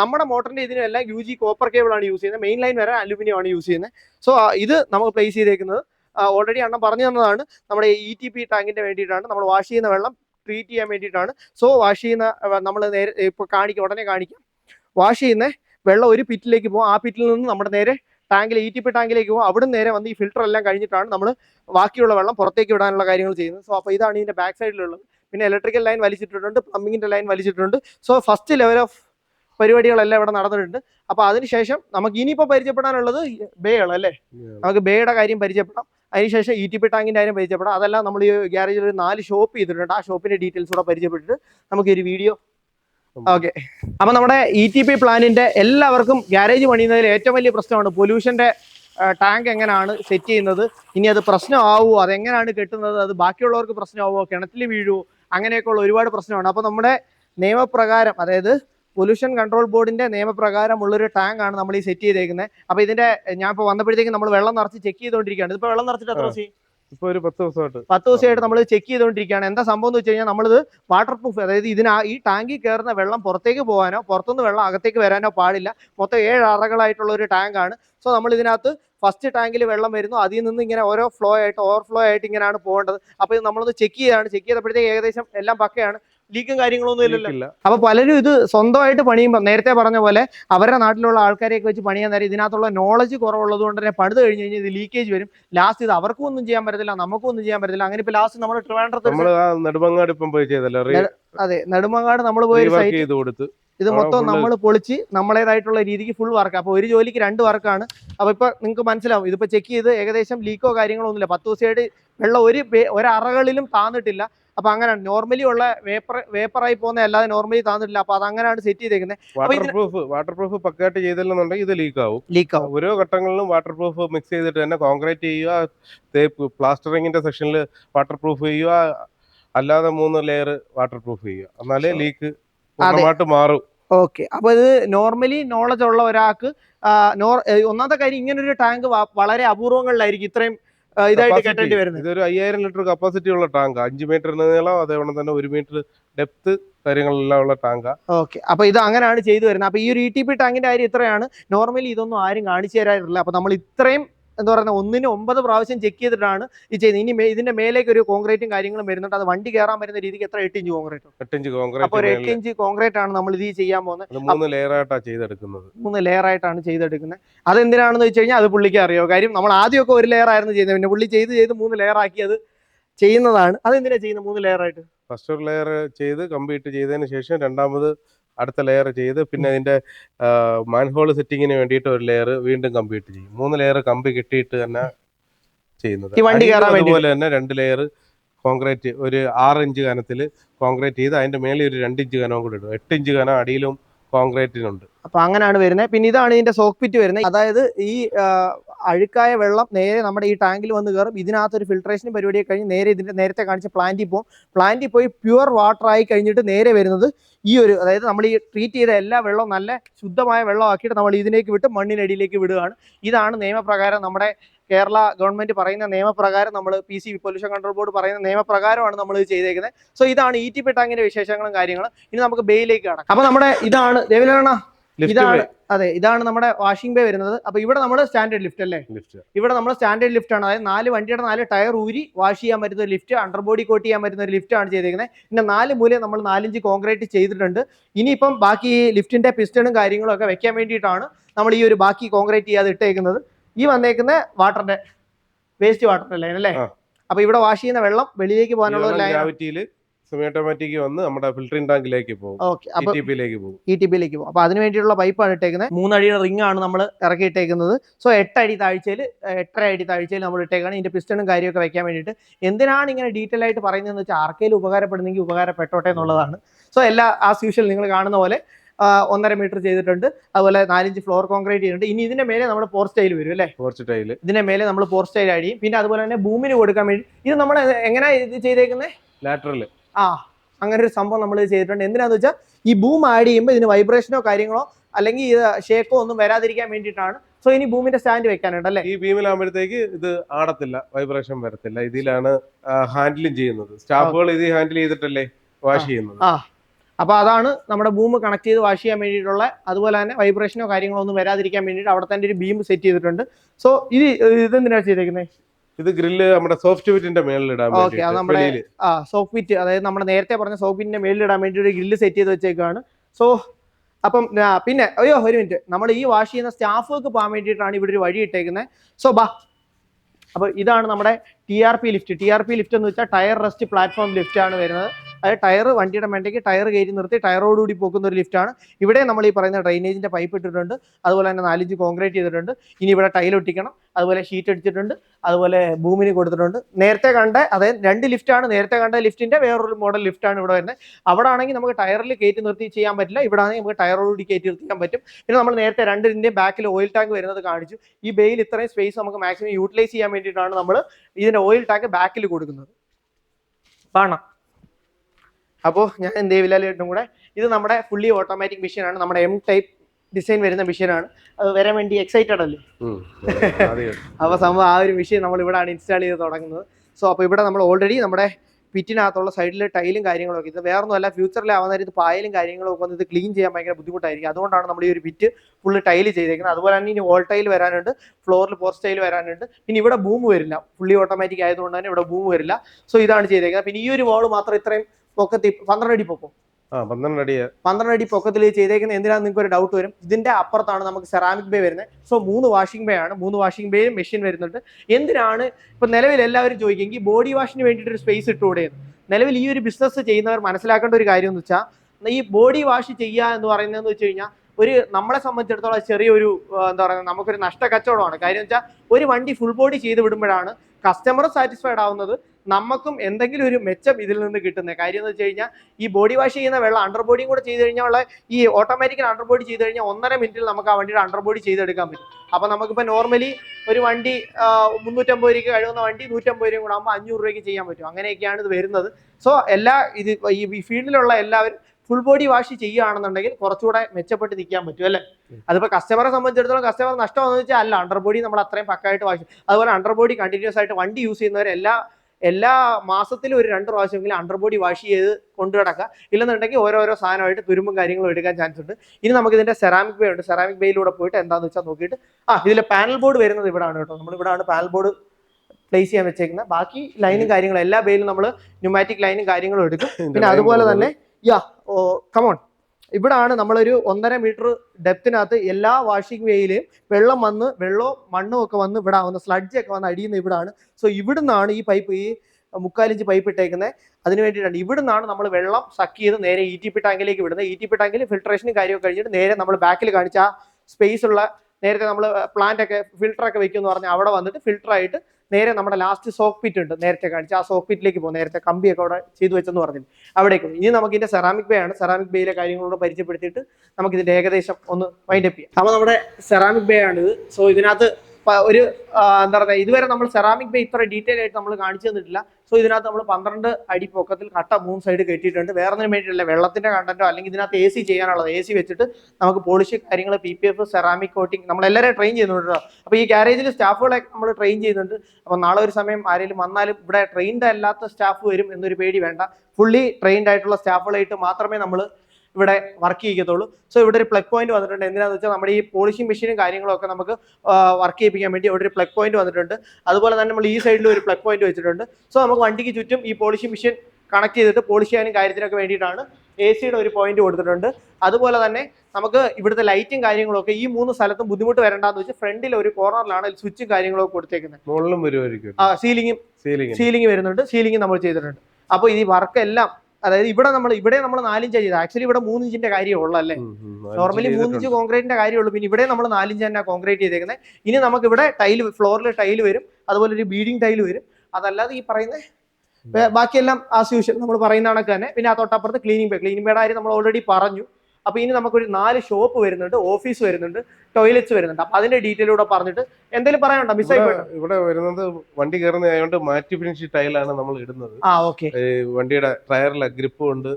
നമ്മുടെ മോട്ടറിന്റെ ഇതിനും എല്ലാം യു ജി കോപ്പർ കേബിളാണ് യൂസ് ചെയ്യുന്നത്. മെയിൻ ലൈൻ വരെ അലുമിനിയം ആണ് യൂസ് ചെയ്യുന്നത്. സോ ഇത് നമുക്ക് പ്ലേസ് ചെയ്തേക്കുന്നത്. ഓൾറെഡി അണ്ണം പറഞ്ഞു തന്നതാണ്. നമ്മുടെ ഇ ടി പി ടാങ്കിന്റെ വേണ്ടിയിട്ടാണ്. നമ്മൾ വാഷ് ചെയ്യുന്ന വെള്ളം ട്രീറ്റ് ചെയ്യാൻ വേണ്ടിയിട്ടാണ്. സോ വാഷ് ചെയ്യുന്ന നമ്മൾ നേരെ ഇപ്പോൾ കാണിക്കാം ഉടനെ കാണിക്കാം. വാഷ് ചെയ്യുന്ന വെള്ളം ഒരു പിറ്റിലേക്ക് പോകും. ആ പിറ്റിൽ നിന്ന് നമ്മുടെ നേരെ ടാങ്കിൽ ഇ ടി പി ടാങ്കിലേക്ക് പോകും. അവിടെ നേരെ വന്ന് ഈ ഫിൽറ്റർ എല്ലാം കഴിഞ്ഞിട്ടാണ് നമ്മൾ ബാക്കിയുള്ള വെള്ളം പുറത്തേക്ക് വിടാനുള്ള കാര്യങ്ങൾ ചെയ്യുന്നത്. സോ അപ്പോൾ ഇതാണ് ഇതിന്റെ ബാക്ക് സൈഡിലുള്ളത് പിന്നെ ഇലക്ട്രിക്കൽ ലൈൻ വലിച്ചിട്ടിട്ടുണ്ട് പ്ലംബിങ്ങിന്റെ ലൈൻ വലിച്ചിട്ടുണ്ട് സോ ഫസ്റ്റ് ലെവൽ ഓഫ് പരിപാടികളെല്ലാം ഇവിടെ നടന്നിട്ടുണ്ട്. അപ്പോൾ അതിനുശേഷം നമുക്ക് ഇനിയിപ്പോൾ പരിചയപ്പെടാനുള്ളത് ബേകൾ അല്ലേ? നമുക്ക് ബേയുടെ കാര്യം പരിചയപ്പെടാം. അതിനുശേഷം ഇ ടി പി ടാങ്കിന്റെ കാര്യം പരിചയപ്പെടാം. അതെല്ലാം നമ്മൾ ഈ ഗ്യാരേജിൽ ഒരു നാല് ഷോപ്പ് ചെയ്തിട്ടുണ്ട്. ആ ഷോപ്പിന്റെ ഡീറ്റെയിൽസ് കൂടെ പരിചയപ്പെട്ടിട്ട് നമുക്ക് ഈ ഒരു വീഡിയോ ഓക്കെ അപ്പം നമ്മുടെ ഇ ടി പി പ്ലാനിന്റെ എല്ലാവർക്കും ഗ്യാരേജ് പണിയുന്നതിൽ ഏറ്റവും വലിയ പ്രശ്നമാണ് പൊല്യൂഷന്റെ ടാങ്ക് എങ്ങനെയാണ് സെറ്റ് ചെയ്യുന്നത്. ഇനി അത് പ്രശ്നമാവുമോ അതെങ്ങനെയാണ് കെട്ടുന്നത്? അത് ബാക്കിയുള്ളവർക്ക് പ്രശ്നമാവുമോ കിണറ്റിൽ വീഴുമോ അങ്ങനെയൊക്കെയുള്ള ഒരുപാട് പ്രശ്നമാണ്. അപ്പോൾ നമ്മുടെ നിയമപ്രകാരം അതായത് പൊല്യൂഷൻ കൺട്രോൾ ബോർഡിന്റെ നിയമപ്രകാരമുള്ളൊരു ടാങ്ക് ആണ് നമ്മൾ ഈ സെറ്റ് ചെയ്തേക്കുന്നത് അപ്പോൾ ഇതിന്റെ ഞാൻ ഇപ്പോൾ വന്നപ്പോഴത്തേക്കും നമ്മൾ വെള്ളം നിറച്ച് ചെക്ക് ചെയ്തുകൊണ്ടിരിക്കുകയാണ് ഇതിപ്പോൾ വെള്ളം നിറച്ചിട്ട് എത്ര. ദിവസം? ഇപ്പൊ ഒരു പത്ത് ദിവസമായിട്ട്. പത്ത് ദിവസമായിട്ട് നമ്മൾ ചെക്ക് ചെയ്തുകൊണ്ടിരിക്കുകയാണ് എന്താ സംഭവം എന്ന് വെച്ച് കഴിഞ്ഞാൽ നമ്മളിത് വാട്ടർ പ്രൂഫ് അതായത് ഇതിന് ഈ ടാങ്കിൽ കയറുന്ന വെള്ളം പുറത്തേക്ക് പോകാനോ പുറത്തുനിന്ന് വെള്ളം അകത്തേക്ക് വരാനോ പാടില്ല. മൊത്തം ഏഴ് അറകളായിട്ടുള്ള ഒരു ടാങ്കാണ്. സോ നമ്മൾ ഇതിനകത്ത് ഫസ്റ്റ് ടാങ്കിൽ വെള്ളം വരുന്നു. അതിൽ നിന്ന് ഇങ്ങനെ ഓരോ ഫ്ലോ ആയിട്ട് ഓവർഫ്ലോ ആയിട്ട് ഇങ്ങനെയാണ് പോകേണ്ടത്. അപ്പോൾ ഇത് നമ്മളൊന്ന് ചെക്ക് ചെയ്താണ് ചെക്ക് ചെയ്തപ്പോഴത്തേക്ക് ഏകദേശം എല്ലാം പക്കയാണ്. ലീക്കും കാര്യങ്ങളൊന്നും ഇല്ലല്ലോ. അപ്പൊ പലരും ഇത് സ്വന്തമായിട്ട് പണിയുമ്പോൾ നേരത്തെ പറഞ്ഞ പോലെ അവരുടെ നാട്ടിലുള്ള ആൾക്കാരെയൊക്കെ വെച്ച് പണിയാൻ നേരം ഇതിനകത്തുള്ള നോളജ് കുറവുള്ളത് കൊണ്ട് തന്നെ പണിത് കഴിഞ്ഞ് കഴിഞ്ഞാൽ ഇത് ലീക്കേജ് വരും. ലാസ്റ്റ് ഇത് അവർക്കും ഒന്നും ചെയ്യാൻ പറ്റത്തില്ല നമുക്കും ഒന്നും ചെയ്യാൻ പറ്റത്തില്ല. അങ്ങനെ ഇപ്പൊ ലാസ്റ്റ് നമ്മൾ ട്രിവാൻഡ്രത്ത് നെടുമങ്ങാട് ഇപ്പം പോയി ചെയ്തല്ലോ? അതെ നെടുമങ്ങാട് നമ്മൾ പോയി സൈറ്റ് ചെയ്ത് കൊടുത്ത്. ഇത് മൊത്തം നമ്മൾ പൊളിച്ച് നമ്മളേതായിട്ടുള്ള രീതിക്ക് ഫുൾ വർക്ക് അപ്പോൾ ഒരു ജോലിക്ക് രണ്ട് വർക്കാണ് അപ്പോൾ ഇപ്പൊ നിങ്ങൾക്ക് മനസ്സിലാവും. ഇതിപ്പോ ചെക്ക് ചെയ്ത് ഏകദേശം ലീക്കോ കാര്യങ്ങളോ ഒന്നുമില്ല. പത്ത് ദിവസമായിട്ട് വെള്ളം ഒരു ഒരറകളിലും താന്നിട്ടില്ല. അപ്പൊ അങ്ങനെ നോർമലി ഉള്ള വേപ്പർ വേപ്പറായി പോകുന്ന അല്ലാതെ നോർമലി താന്നിട്ടില്ല. അപ്പൊ അത് അങ്ങനെയാണ് സെറ്റ് ചെയ്തേക്കുന്നത് വാട്ടർ പ്രൂഫ് വാട്ടർ പ്രൂഫ് പക്കായിട്ട് ചെയ്തില്ലെന്നുണ്ടെങ്കിൽ ഇത് ലീക്ക് ആവും. ലീക്ക് ആവും. ഓരോ ഘട്ടങ്ങളിലും വാട്ടർ പ്രൂഫ് മിക്സ് ചെയ്തിട്ട് തന്നെ കോൺക്രീറ്റ് ചെയ്യുക തേപ്പ് പ്ലാസ്റ്ററിങ്ങിന്റെ സെക്ഷനിൽ വാട്ടർ പ്രൂഫ് ചെയ്യുക അല്ലാതെ മൂന്ന് ലെയർ വാട്ടർ പ്രൂഫ് ചെയ്യുക. എന്നാലേ ലീക്ക് പൂർണമായിട്ട് മാറും. ഓക്കെ. അപ്പൊ ഇത് നോർമലി നോളജ് ഉള്ള ഒരാൾക്ക് ഒന്നാമത്തെ കാര്യം ഇങ്ങനെ ഒരു ടാങ്ക് വളരെ അപൂർവങ്ങളിലായിരിക്കും ഇത്രയും ഇതായിട്ട്. കെട്ടേണ്ടി വരുന്നത്. ഇതൊരു അയ്യായിരം ലിറ്റർ കപ്പാസിറ്റി ഉള്ള ടാങ്ക് അഞ്ച് മീറ്റർ നീളം അതേപോലെ തന്നെ ഒരു മീറ്റർ ഡെപ്ത് കാര്യങ്ങളെല്ലാം ഉള്ള ടാങ്കാ ഓക്കെ. അപ്പൊ ഇത് അങ്ങനെയാണ് ചെയ്തു വരുന്നത്. അപ്പൊ ഈ ഒരു ഇ ടി പി ടാങ്കിന്റെ കാര്യം ഇത്രയാണ്. നോർമലി ഇതൊന്നും ആരും കാണിച്ചു തരാറില്ല. അപ്പൊ നമ്മൾ ഇത്രയും എന്താ പറയുന്ന ഒന്നിന് ഒമ്പത് പ്രാവശ്യം ചെക്ക് ചെയ്തിട്ടാണ് ഈ ചെയ്യുന്നത്. ഇനി ഇതിന്റെ മേലേക്ക് ഒരു കോൺക്രീറ്റും കാര്യങ്ങളും വരുന്നുണ്ട്. അത് വണ്ടി കയറാൻ വരുന്ന രീതിക്ക് എത്ര എട്ട് ഇഞ്ച് കോൺക്രീറ്റ് എട്ട് ഇഞ്ച് കോൺക്രീറ്റ് അപ്പൊ ഒരു എട്ട് ഇഞ്ച് കോൺക്രീറ്റ് ആണ് നമ്മൾ ഇത് ചെയ്യാൻ പോകുന്നത്. മൂന്ന് ലെയർ ആയിട്ടാണ് ചെയ്തെടുക്കുന്നത്. മൂന്ന് ലെയർ ആയിട്ടാണ് ചെയ്തെടുക്കുന്നത്. അതെന്തിനാണെന്ന് വെച്ച് കഴിഞ്ഞാൽ അത് പുള്ളിക്ക് അറിയോ കാര്യം നമ്മൾ ആദ്യമൊക്കെ ഒരു ലെയർ ആയിരുന്നു ചെയ്യുന്നത്. പിന്നെ പുള്ളി ചെയ്ത് ചെയ്ത് മൂന്ന് ലെയർ ആക്കി അത് ചെയ്യുന്നതാണ്. അതെന്തിനാ ചെയ്യുന്നത് മൂന്ന് ലെയർ ആയിട്ട്? ഫസ്റ്റ് ഒരു ലെയർ ചെയ്ത് കംപ്ലീറ്റ് ചെയ്തതിന് ശേഷം രണ്ടാമത് അടുത്ത ലെയർ ചെയ്ത് പിന്നെ അതിന്റെ മാൻഹോൾ സെറ്റിങ്ങിന് വേണ്ടിയിട്ട് ഒരു ലെയർ വീണ്ടും കമ്പ്ലീറ്റ് ചെയ്യും. മൂന്ന് ലെയർ കമ്പി കിട്ടിയിട്ട് തന്നെ ചെയ്യുന്നത്. അതുപോലെ തന്നെ രണ്ട് ലെയർ കോൺക്രീറ്റ് ഒരു ആറ് ഇഞ്ച് കനത്തിൽ കോൺക്രീറ്റ് ചെയ്ത് അതിന്റെ മേളിൽ ഒരു രണ്ട് ഇഞ്ച് കനവും കൂടി ഇടും. എട്ട് ഇഞ്ച് കനം അടിയിലും കോൺക്രീറ്റിനുണ്ട് അപ്പൊ അങ്ങനെയാണ് വരുന്നത്. പിന്നെ ഇതാണ് ഇതിന്റെ സോക്ക് പിറ്റ് വരുന്നത്. അതായത് ഈ അഴുക്കായ വെള്ളം നേരെ നമ്മുടെ ഈ ടാങ്കിൽ വന്ന് കയറും. ഇതിനകത്ത് ഒരു ഫിൽട്രേഷൻ പരിപാടിയൊക്കെ കഴിഞ്ഞ് നേരെ ഇതിന്റെ നേരത്തെ കാണിച്ച പ്ലാന്റിൽ പോകും. പ്ലാന്റിൽ പോയി പ്യുവർ വാട്ടർ ആയി കഴിഞ്ഞിട്ട് നേരെ വരുന്നത് ഈ ഒരു അതായത് നമ്മൾ ഈ ട്രീറ്റ് ചെയ്ത എല്ലാ വെള്ളവും നല്ല ശുദ്ധമായ വെള്ളമാക്കിയിട്ട് നമ്മൾ ഇതിലേക്ക് വിട്ട് മണ്ണിനടിയിലേക്ക് വിടുകയാണ്. ഇതാണ് നിയമപ്രകാരം നമ്മുടെ കേരള ഗവൺമെന്റ് പറയുന്ന നിയമപ്രകാരം നമ്മൾ P C pollution control board പറയുന്ന നിയമപ്രകാരമാണ് നമ്മൾ ഇത് ചെയ്തേക്കുന്നത്. സോ ഇതാണ് ഇ ടി പി ടാങ്കിന്റെ വിശേഷങ്ങളും കാര്യങ്ങളും. ഇനി നമുക്ക് ബേയിലേക്ക് കാണാം അപ്പൊ നമ്മുടെ ഇതാണ് ദേവിലാണ് ഇതാണ് അതെ ഇതാണ് നമ്മുടെ വാഷിംഗ് ബേ വരുന്നത്. അപ്പൊ ഇവിടെ നമ്മൾ സ്റ്റാൻഡേർഡ് ലിഫ്റ്റ് അല്ലേ? ഇവിടെ നമ്മൾ സ്റ്റാൻഡേർഡ് ലിഫ്റ്റ് ആണ്. അതായത് നാല് വണ്ടിയുടെ നാല് ടയർ ഊരി വാഷ് ചെയ്യാൻ പറ്റുന്ന ഒരു ലിഫ്റ്റ് അണ്ടർ ബോഡി കോട്ട് ചെയ്യാൻ പറ്റുന്ന ഒരു ലിഫ്റ്റ് ആണ് ചെയ്തേക്കുന്നത് പിന്നെ നാല് മൂലം നമ്മൾ നാലഞ്ച് കോൺക്രീറ്റ് ചെയ്തിട്ടുണ്ട്. ഇനിയിപ്പം ബാക്കി ലിഫ്റ്റിന്റെ പിസ്റ്റണും കാര്യങ്ങളും ഒക്കെ വെക്കാൻ വേണ്ടിയിട്ടാണ് നമ്മൾ ഈ ഒരു ബാക്കി കോൺക്രീറ്റ് ചെയ്യാതെ ഇട്ടേക്കുന്നത്. ഈ വന്നേക്കുന്ന വാട്ടറിന്റെ വേസ്റ്റ് വാട്ടർ ലൈൻ അല്ലേ. അപ്പൊ ഇവിടെ വാഷ് ചെയ്യുന്ന വെള്ളം വെളിയിലേക്ക് പോകാനുള്ള ലൈൻ ഗ്രാവിറ്റിയിൽ സെമി ഓട്ടോമാറ്റിക് വന്ന് നമ്മുടെ ഫിൽറ്ററിംഗ് ടാങ്കിലേക്ക് പോകും. അപ്പൊ പോകും. ഇ ടി പിയിലേക്ക് പോകും. അപ്പോൾ അതിന് വേണ്ടിയുള്ള പൈപ്പാണ് ഇട്ടേക്കുന്നത്. മൂന്നടിയുടെ റിംഗ് ആണ് നമ്മൾ ഇറക്കി ഇട്ടേക്കുന്നത്. സോ എട്ടടി താഴ്ചയിൽ എട്ടര അടി താഴ്ചയിൽ നമ്മൾ ഇട്ടേക്കാണ്. ഇതിന്റെ പിസ്റ്റണും കാര്യമൊക്കെ വെക്കാൻ വേണ്ടിയിട്ട്. എന്തിനാണ് ഇങ്ങനെ ഡീറ്റെയിൽ ആയിട്ട് പറയുന്നതെന്ന് വെച്ചാൽ ആർക്കെങ്കിലും ഉപകാരപ്പെടുന്നെങ്കിൽ ഉപകാരപ്പെട്ടോട്ടെ എന്നുള്ളതാണ്. സോ എല്ലാ ആസ് യൂഷ്വൽ നിങ്ങൾ കാണുന്ന പോലെ ഒന്നര മീറ്റർ ചെയ്തിട്ടുണ്ട്. അതുപോലെ നാലിഞ്ച് ഫ്ലോർ കോൺക്രീറ്റ് ചെയ്തിട്ടുണ്ട്. ഇനി ഇതിന്റെ മേലെ നമ്മൾ പോർ സ്റ്റൈൽ വരും അല്ലേ? പോർ സ്റ്റൈൽ ഇതിന്റെ മേലെ നമ്മൾ പോർ സ്റ്റൈൽ അടിയും പിന്നെ അതുപോലെ തന്നെ ഭൂമിന് കൊടുക്കാൻ വേണ്ടി ഇത് നമ്മൾ എങ്ങനെയാണ് ഇത് ചെയ്തേക്കുന്നത് ലാറ്ററൽ ആ അങ്ങനെ ഒരു സംഭവം നമ്മൾ ചെയ്തിട്ടുണ്ട്. എന്തിനാന്ന് വെച്ചാൽ ഈ ബൂം ആഡ് ചെയ്യുമ്പോൾ ഇതിന് വൈബ്രേഷനോ കാര്യങ്ങളോ അല്ലെങ്കിൽ ഇത് ഷേക്കോ ഒന്നും വരാതിരിക്കാൻ വേണ്ടിയിട്ടാണ്. സോ ഇനി ബൂമിന്റെ സ്റ്റാൻഡ് വെക്കാനുണ്ട് അല്ലേ? ഈ ബീമിലാകുമ്പോഴത്തേക്ക് ഇത് ആടത്തില്ല വൈബ്രേഷൻ വരത്തില്ല. ഇതിലാണ് ഹാൻഡിലും ചെയ്യുന്നത്. സ്റ്റാഫുകൾ ഇത് ഹാൻഡിൽ ചെയ്തിട്ടല്ലേ വാഷ് ചെയ്യുന്നത്? ആ. അപ്പൊ അതാണ് നമ്മുടെ ബൂം കണക്ട് ചെയ്ത് വാഷ് ചെയ്യാൻ വേണ്ടിയിട്ടുള്ള അതുപോലെ തന്നെ വൈബ്രേഷനോ കാര്യങ്ങളോ ഒന്നും വരാതിരിക്കാൻ വേണ്ടിയിട്ട് അവിടെ തന്നെ ഒരു ബീം സെറ്റ് ചെയ്തിട്ടുണ്ട്. സോ ഇത് ഇതെന്തിനാണ് ചെയ്തേക്കുന്നത് ഇത് ഗ്രില്ല് നമ്മുടെ സോഫ്റ്റ് വിറ്റിന്റെ അത് നമ്മുടെ- വെളിയിൽ. ആ സോക്ക് പിറ്റ് അതായത് നമ്മൾ നേരത്തെ പറഞ്ഞ സോഫ്റ്റ് പിറ്റിന്റെ മേലിൽ ഇടാൻ വേണ്ടി ഒരു ഗ്രില്ല് സെറ്റ് ചെയ്ത് വെച്ചേക്കാണ്. സോ അപ്പം പിന്നെ അയ്യോ ഒരു മിനിറ്റ് നമ്മൾ ഈ വാഷ് ചെയ്യുന്ന സ്റ്റാഫുകൾക്ക് പോകാൻ വേണ്ടിയിട്ടാണ് ഇവിടെ ഒരു വഴി ഇട്ടേക്കുന്നത് സോ ബാ. അപ്പോൾ ഇതാണ് നമ്മുടെ T R P lift T R P lift എന്ന് വെച്ചാൽ ടയർ റെസ്റ്റ് പ്ലാറ്റ്ഫോം ലിഫ്റ്റ് ആണ് വരുന്നത്. അതായത് ടയർ വണ്ടിയുടെ മണ്ടയ്ക്ക് ടയർ കയറ്റി നിർത്തി ടയറോടുകൂടി പോക്കുന്ന ഒരു ലിഫ്റ്റാണ് ഇവിടെ നമ്മൾ ഈ പറയുന്ന ഡ്രൈനേജിന്റെ പൈപ്പ് ഇട്ടിട്ടുണ്ട്. അതുപോലെ തന്നെ നാലഞ്ച് കോൺക്രീറ്റ് ചെയ്തിട്ടുണ്ട്. ഇനി ഇവിടെ ടൈൽ ഒട്ടിക്കണം. അതുപോലെ ഷീറ്റ് അടിച്ചിട്ടുണ്ട്. അതുപോലെ ഭൂമിന് കൊടുത്തിട്ടുണ്ട്. നേരത്തെ കണ്ട അതായത് രണ്ട് ലിഫ്റ്റാണ് നേരത്തെ കണ്ട ലിഫ്റ്റിന്റെ വേറൊരു മോഡൽ ലിഫ്റ്റാണ് ഇവിടെ വരുന്നത്. അവിടെ ആണെങ്കിൽ നമുക്ക് ടയറിൽ കയറ്റി നിർത്തി ചെയ്യാൻ പറ്റില്ല. ഇവിടെ ആണെങ്കിൽ നമുക്ക് ടയറോടുകൂടി കയറ്റി നിർത്തിക്കാൻ പറ്റും. പിന്നെ നമ്മൾ നേരത്തെ രണ്ടിന്റെ ബാക്കിൽ ഓയിൽ ടാങ്ക് വരുന്നത് കാണിച്ചു. ഈ ബെയിൽ ഇത്രയും സ്പേസ് നമുക്ക് മാക്സിമം യൂട്ടിലൈസ് ചെയ്യാൻ വേണ്ടിയിട്ടാണ് നമ്മൾ ഇതിന്റെ ഓയിൽ ടാങ്ക് ബാക്കിൽ കൊടുക്കുന്നത്. കാണാം. അപ്പോൾ ഞാൻ എന്ത് ചെയ്യില്ലാലും കൂടെ ഇത് നമ്മുടെ ഫുള്ളി ഓട്ടോമാറ്റിക് മെഷീനാണ് നമ്മുടെ എം ടൈപ്പ് ഡിസൈൻ വരുന്ന മെഷീനാണ് അത് വരാൻ വേണ്ടി എക്സൈറ്റഡ് അല്ലേ. അപ്പോൾ സംഭവം ആ ഒരു മെഷീൻ നമ്മൾ ഇവിടെയാണ് ഇൻസ്റ്റാൾ ചെയ്ത് തുടങ്ങുന്നത്. സോ അപ്പോൾ ഇവിടെ നമ്മൾ ഓൾറെഡി നമ്മുടെ പിറ്റിനകത്തുള്ള സൈഡിൽ ടൈലും കാര്യങ്ങളൊക്കെ ഇത് വേറൊന്നും അല്ല ഫ്യൂച്ചറിൽ ആവുന്ന ഇത് പായലും കാര്യങ്ങളും ഒക്കെ ഇത് ക്ലീൻ ചെയ്യാൻ ഭയങ്കര ബുദ്ധിമുട്ടായിരിക്കും. അതുകൊണ്ടാണ് നമ്മൾ ഈ ഒരു പിറ്റ് ഫുള്ള് ടൈൽ ചെയ്തേക്കുന്നത്. അതുപോലെ തന്നെ ഇനി വോൾ ടൈൽ വരാനുണ്ട് ഫ്ലോറിൽ പോസ്റ്റ് ടൈൽ വരാനുണ്ട്. പിന്നെ ഇവിടെ ബൂം വരില്ല. ഫുള്ളി ഓട്ടോമാറ്റിക് ആയതുകൊണ്ട് തന്നെ ഇവിടെ ബൂം വരില്ല. സോ ഇതാണ് ചെയ്തേക്കുന്നത്. പിന്നെ ഈ ഒരു വാൾ മാത്രം ഇത്രയും പൊക്കത്തി പന്ത്രണ്ട് അടി പൊക്കം. പന്ത്രണ്ട് അടി. പൊക്കത്തിൽ ചെയ്തേക്കുന്നത് എന്തിനാന്ന് നിങ്ങൾക്ക് ഒരു ഡൗട്ട് വരും. ഇതിന്റെ അപ്പുറത്താണ് നമുക്ക് സെറാമിക് ബേ വരുന്നത്. സോ മൂന്ന് വാഷിംഗ് ബേ ആണ്. മൂന്ന് വാഷിംഗ് ബേയും മെഷീൻ വരുന്നുണ്ട്. എന്തിനാണ് ഇപ്പൊ നിലവിൽ എല്ലാവരും ചോദിക്കുമെങ്കിൽ ബോഡി വാഷിന് വേണ്ടിയിട്ട് ഒരു സ്പേസ് ഇട്ടുകൂടെ നിലവിൽ ഈ ഒരു ബിസിനസ് ചെയ്യുന്നവർ മനസ്സിലാക്കേണ്ട ഒരു കാര്യം എന്ന് വെച്ചാൽ ഈ ബോഡി വാഷ് ചെയ്യുക എന്ന് പറയുന്നതെന്ന് വെച്ച് കഴിഞ്ഞാൽ ഒരു നമ്മളെ സംബന്ധിച്ചിടത്തോളം ചെറിയൊരു എന്താ പറയുക നമുക്കൊരു നഷ്ട കച്ചവടമാണ് കാര്യം വെച്ചാൽ ഒരു വണ്ടി ഫുൾ ബോഡി ചെയ്ത് വിടുമ്പോഴാണ് കസ്റ്റമർ സാറ്റിസ്ഫൈഡ് ആവുന്നത്. നമുക്കും എന്തെങ്കിലും ഒരു മെച്ചം ഇതിൽ നിന്ന് കിട്ടുന്നത് കാര്യം എന്ന് വെച്ച് കഴിഞ്ഞാൽ ഈ ബോഡി വാഷ് ചെയ്യുന്ന വെള്ളം അണ്ടർ ബോഡിയും കൂടെ ചെയ്ത് കഴിഞ്ഞാൽ ഉള്ള ഈ ഓട്ടോമാറ്റിക്കൽ അണ്ടർ ബോഡി ചെയ്ത് കഴിഞ്ഞാൽ ഒന്നര മിനിറ്റിൽ നമുക്ക് ആ വണ്ടിയുടെ അണ്ടർ ബോഡി ചെയ്തെടുക്കാൻ പറ്റും. അപ്പോൾ നമുക്കിപ്പോൾ നോർമലി ഒരു വണ്ടി മുന്നൂറ്റമ്പത് രൂപയ്ക്ക് കഴുകുന്ന വണ്ടി നൂറ്റമ്പത് രൂപയും കൂടെ ആകുമ്പോൾ അഞ്ഞൂറ് രൂപയ്ക്ക് ചെയ്യാൻ പറ്റും. അങ്ങനെയൊക്കെയാണ് ഇത് വരുന്നത്. സോ എല്ലാ ഇത് ഈ ഫീൽഡിലുള്ള എല്ലാവരും ഫുൾ ബോഡി വാഷ് ചെയ്യുകയാണെന്നുണ്ടെങ്കിൽ കുറച്ചുകൂടെ മെച്ചപ്പെട്ട് നിൽക്കാൻ പറ്റും അല്ലേ? അതിപ്പോൾ കസ്റ്റമറെ സംബന്ധിച്ചിടത്തോളം കസ്റ്റമർ നഷ്ടമാണെന്ന് വെച്ചാൽ അല്ല അണ്ടർ ബോഡി നമ്മൾ അത്രയും പക്കായിട്ട് വാഷ് അതുപോലെ അണ്ടർ ബോഡി കണ്ടിന്യൂസ് ആയിട്ട് വണ്ടി യൂസ് ചെയ്യുന്നവർ എല്ലാ മാസത്തിലും ഒരു രണ്ട് പ്രാവശ്യമെങ്കിലും അണ്ടർ ബോഡി വാഷ് ചെയ്ത് കൊണ്ടു കിടക്കുക ഇല്ലെന്നുണ്ടെങ്കിൽ ഓരോരോ സാധനമായിട്ട് തുരുമ്പും കാര്യങ്ങളും എടുക്കാൻ ചാൻസ് ഉണ്ട്. ഇനി നമുക്ക് ഇതിന്റെ സെറാമിക് ബേ ഉണ്ട്. സെറാമിക് ബേയിലൂടെ പോയിട്ട് എന്താണെന്ന് വെച്ചാൽ നോക്കിയിട്ട്. ആ ഇതിലെ പാനൽ ബോർഡ് വരുന്നത് ഇവിടെയാണ് കേട്ടോ. നമ്മൾ ഇവിടെയാണ് പാനൽ ബോർഡ് പ്ലേസ് ചെയ്യാൻ വെച്ചേക്കുന്നത്. ബാക്കി ലൈനും കാര്യങ്ങളും എല്ലാ ബേയിലും നമ്മൾ ന്യൂമാറ്റിക് ലൈനും കാര്യങ്ങളും എടുക്കും. പിന്നെ അതുപോലെ തന്നെ യാ ഓ കമോൺ ഇവിടാണ് നമ്മളൊരു ഒന്നര മീറ്റർ ഡെപ്തിനകത്ത് എല്ലാ വാഷിംഗ് വേയിലെയും വെള്ളം വന്ന് വെള്ളവും മണ്ണും ഒക്കെ വന്ന് ഇവിടെ ആവുന്ന സ്ലഡ്ജൊക്കെ വന്ന് അടിയുന്ന ഇവിടാണ്. സോ ഇവിടുന്നാണ് ഈ പൈപ്പ് ഈ മുക്കാലിഞ്ച് പൈപ്പ് ഇട്ടേക്കുന്നത് അതിന് വേണ്ടിയിട്ടാണ്. ഇവിടുന്നാണ് നമ്മൾ വെള്ളം സക്ക് ചെയ്ത് നേരെ ഇ ടി പി ടാങ്കിലേക്ക് വിടുന്നത് ഇ ടി പി ടാങ്കിൽ ഫിൽട്രേഷനും കാര്യമൊക്കെ കഴിഞ്ഞിട്ട് നേരെ നമ്മൾ ബാക്കിൽ കാണിച്ച ആ സ്പേസ് ഉള്ള നേരത്തെ നമ്മൾ പ്ലാന്റ് ഒക്കെ ഫിൽട്ടർ ഒക്കെ വെക്കുമെന്ന് പറഞ്ഞാൽ അവിടെ വന്നിട്ട് ഫിൽട്ടർ ആയിട്ട് നേരെ നമ്മുടെ ലാസ്റ്റ് സോക്ക് പിറ്റ് ഉണ്ട്. നേരത്തെ കാണിച്ച് ആ സോക്ക് പിറ്റിലേക്ക് പോകും. നേരത്തെ കമ്പിയൊക്കെ അവിടെ ചെയ്തു വെച്ചെന്ന് പറഞ്ഞു അവിടേക്ക് ഇനി നമുക്ക് ഇതിന്റെ സെറാമിക് ബേ ആണ് സെറാമിക് ബേയിലെ കാര്യങ്ങളോട് പരിചയപ്പെടുത്തിയിട്ട് നമുക്ക് ഇതിന്റെ ഏകദേശം ഒന്ന് വൈൻഡപ്പ് ചെയ്യാം. അപ്പൊ നമ്മുടെ സെറാമിക് ബേ ആണിത്. സോ ഇതിനകത്ത് ഒരു എന്താ പറയുക ഇതുവരെ നമ്മൾ സെറാമിക് ബേ ഇത്ര ഡീറ്റെയിൽ ആയിട്ട് നമ്മൾ കാണിച്ചു തന്നിട്ടില്ല. സോ ഇതിനകത്ത് നമ്മൾ പന്ത്രണ്ട് അടി പൊക്കത്തിൽ കട്ട മൂന്ന് സൈഡ് കെട്ടിയിട്ടുണ്ട്. വേറെ ഒന്നിനും വേണ്ടിയിട്ടില്ല വെള്ളത്തിന്റെ കണ്ടന്റോ അല്ലെങ്കിൽ ഇതിനകത്ത് എ സി ചെയ്യാനുള്ളത് എ സി വെച്ചിട്ട് നമുക്ക് പോളിഷ് കാര്യങ്ങൾ P P F ceramic coating നമ്മൾ എല്ലാവരെയും ട്രെയിൻ ചെയ്യുന്നുണ്ട് അപ്പോൾ ഈ ഗാരേജിൽ സ്റ്റാഫുകളെ നമ്മൾ ട്രെയിൻ ചെയ്യുന്നുണ്ട്. അപ്പോൾ നാളെ ഒരു സമയം ആരെങ്കിലും വന്നാലും ഇവിടെ ട്രെയിൻഡ് അല്ലാത്ത സ്റ്റാഫ് വരും എന്നൊരു പേടി വേണ്ട. ഫുള്ളി ട്രെയിൻഡ് ആയിട്ടുള്ള സ്റ്റാഫുകളായിട്ട് മാത്രമേ നമ്മൾ ഇവിടെ വർക്ക് ചെയ്യത്തുള്ളൂ. സോ ഇവിടെ ഒരു പ്ലഗ് പോയിന്റ് വന്നിട്ടുണ്ട്. എന്തിനാന്ന് വെച്ചാൽ നമ്മുടെ ഈ പോളിഷിംഗ് മെഷീനും കാര്യങ്ങളും ഒക്കെ നമുക്ക് വർക്ക് ചെയ്യിപ്പിക്കാൻ വേണ്ടി ഇവിടെ ഒരു പ്ലഗ് പോയിന്റ് വന്നിട്ടുണ്ട്. അതുപോലെ തന്നെ നമ്മൾ ഈ സൈഡിൽ ഒരു പ്ലഗ് പോയിന്റ് വെച്ചിട്ടുണ്ട്. സോ നമുക്ക് വണ്ടിക്ക് ചുറ്റും ഈ പോളിഷിംഗ് മെഷീൻ കണക്ട് ചെയ്തിട്ട് പോളിഷ് ചെയ്യാനും കാര്യത്തിനൊക്കെ വേണ്ടിയിട്ടാണ് എ സിയുടെ ഒരു പോയിന്റ് കൊടുത്തിട്ടുണ്ട്. അതുപോലെ തന്നെ നമുക്ക് ഇവിടുത്തെ ലൈറ്റും കാര്യങ്ങളൊക്കെ ഈ മൂന്ന് സ്ഥലത്തും ബുദ്ധിമുട്ട് വരണ്ടെന്ന് വെച്ച് ഫ്രണ്ടിൽ ഒരു കോർണറിലാണ് സ്വിച്ചും കാര്യങ്ങളൊക്കെ കൊടുത്തേക്കുന്നത്. മുകളിലും ആ സീലിംഗും സീലിംഗ് സീലിംഗ് വരുന്നുണ്ട്. സീലിംഗ് നമ്മൾ ചെയ്തിട്ടുണ്ട്. അപ്പോൾ ഈ വർക്ക് എല്ലാം അതായത് ഇവിടെ നമ്മൾ ഇവിടെ നമ്മൾ നാലിഞ്ച് ചെയ്തത്. ആക്ച്വലി ഇവിടെ മൂന്നിഞ്ചിന്റെ കാര്യം ഉള്ളൂ അല്ലേ? നോർമലി മൂന്നിഞ്ച് കോൺക്രീറ്റിന്റെ കാര്യമുള്ളൂ പിന്നെ ഇവിടെ നമ്മൾ നാലിഞ്ച് തന്നെ കോൺക്രീറ്റ് ചെയ്തേക്കുന്നത് ഇനി നമുക്ക് ഇവിടെ ടൈൽ ഫ്ലോറിൽ ടൈൽ വരും. അതുപോലെ ഒരു ബീഡിംഗ് ടൈൽ വരും. അതല്ലാതെ ഈ പറയുന്ന ബാക്കിയെല്ലാം ആസ് യൂഷ്വൽ നമ്മൾ പറയുന്ന കണക്ക് തന്നെ. പിന്നെ ആ തൊട്ടപ്പുറത്ത് ക്ലീനിങ് ബേ ക്ലീനിങ് ബേയുടെ കാര്യം നമ്മൾ ഓൾറെഡി പറഞ്ഞു. അപ്പൊ ഇനി നമുക്കൊരു നാല് ഷോപ്പ് വരുന്നുണ്ട് ഓഫീസ് വരുന്നുണ്ട് ടോയ്ലറ്റ്സ് വരുന്നുണ്ട്. അപ്പൊ അതിന്റെ ഡീറ്റെയിൽ കൂടെ പറഞ്ഞിട്ട് എന്തെങ്കിലും പറയാനുണ്ടോ? മിസ്സായി ഇവിടെ വരുന്നത് വണ്ടി കയറുന്ന ആയതുകൊണ്ട് മാറ്റി ഫിനിഷ് ടൈലാണ് നമ്മൾ ഇടുന്നത്. ആ ഓക്കെ വണ്ടിയുടെ ടയറിലെ ഗ്രിപ്പ് ഉണ്ട്.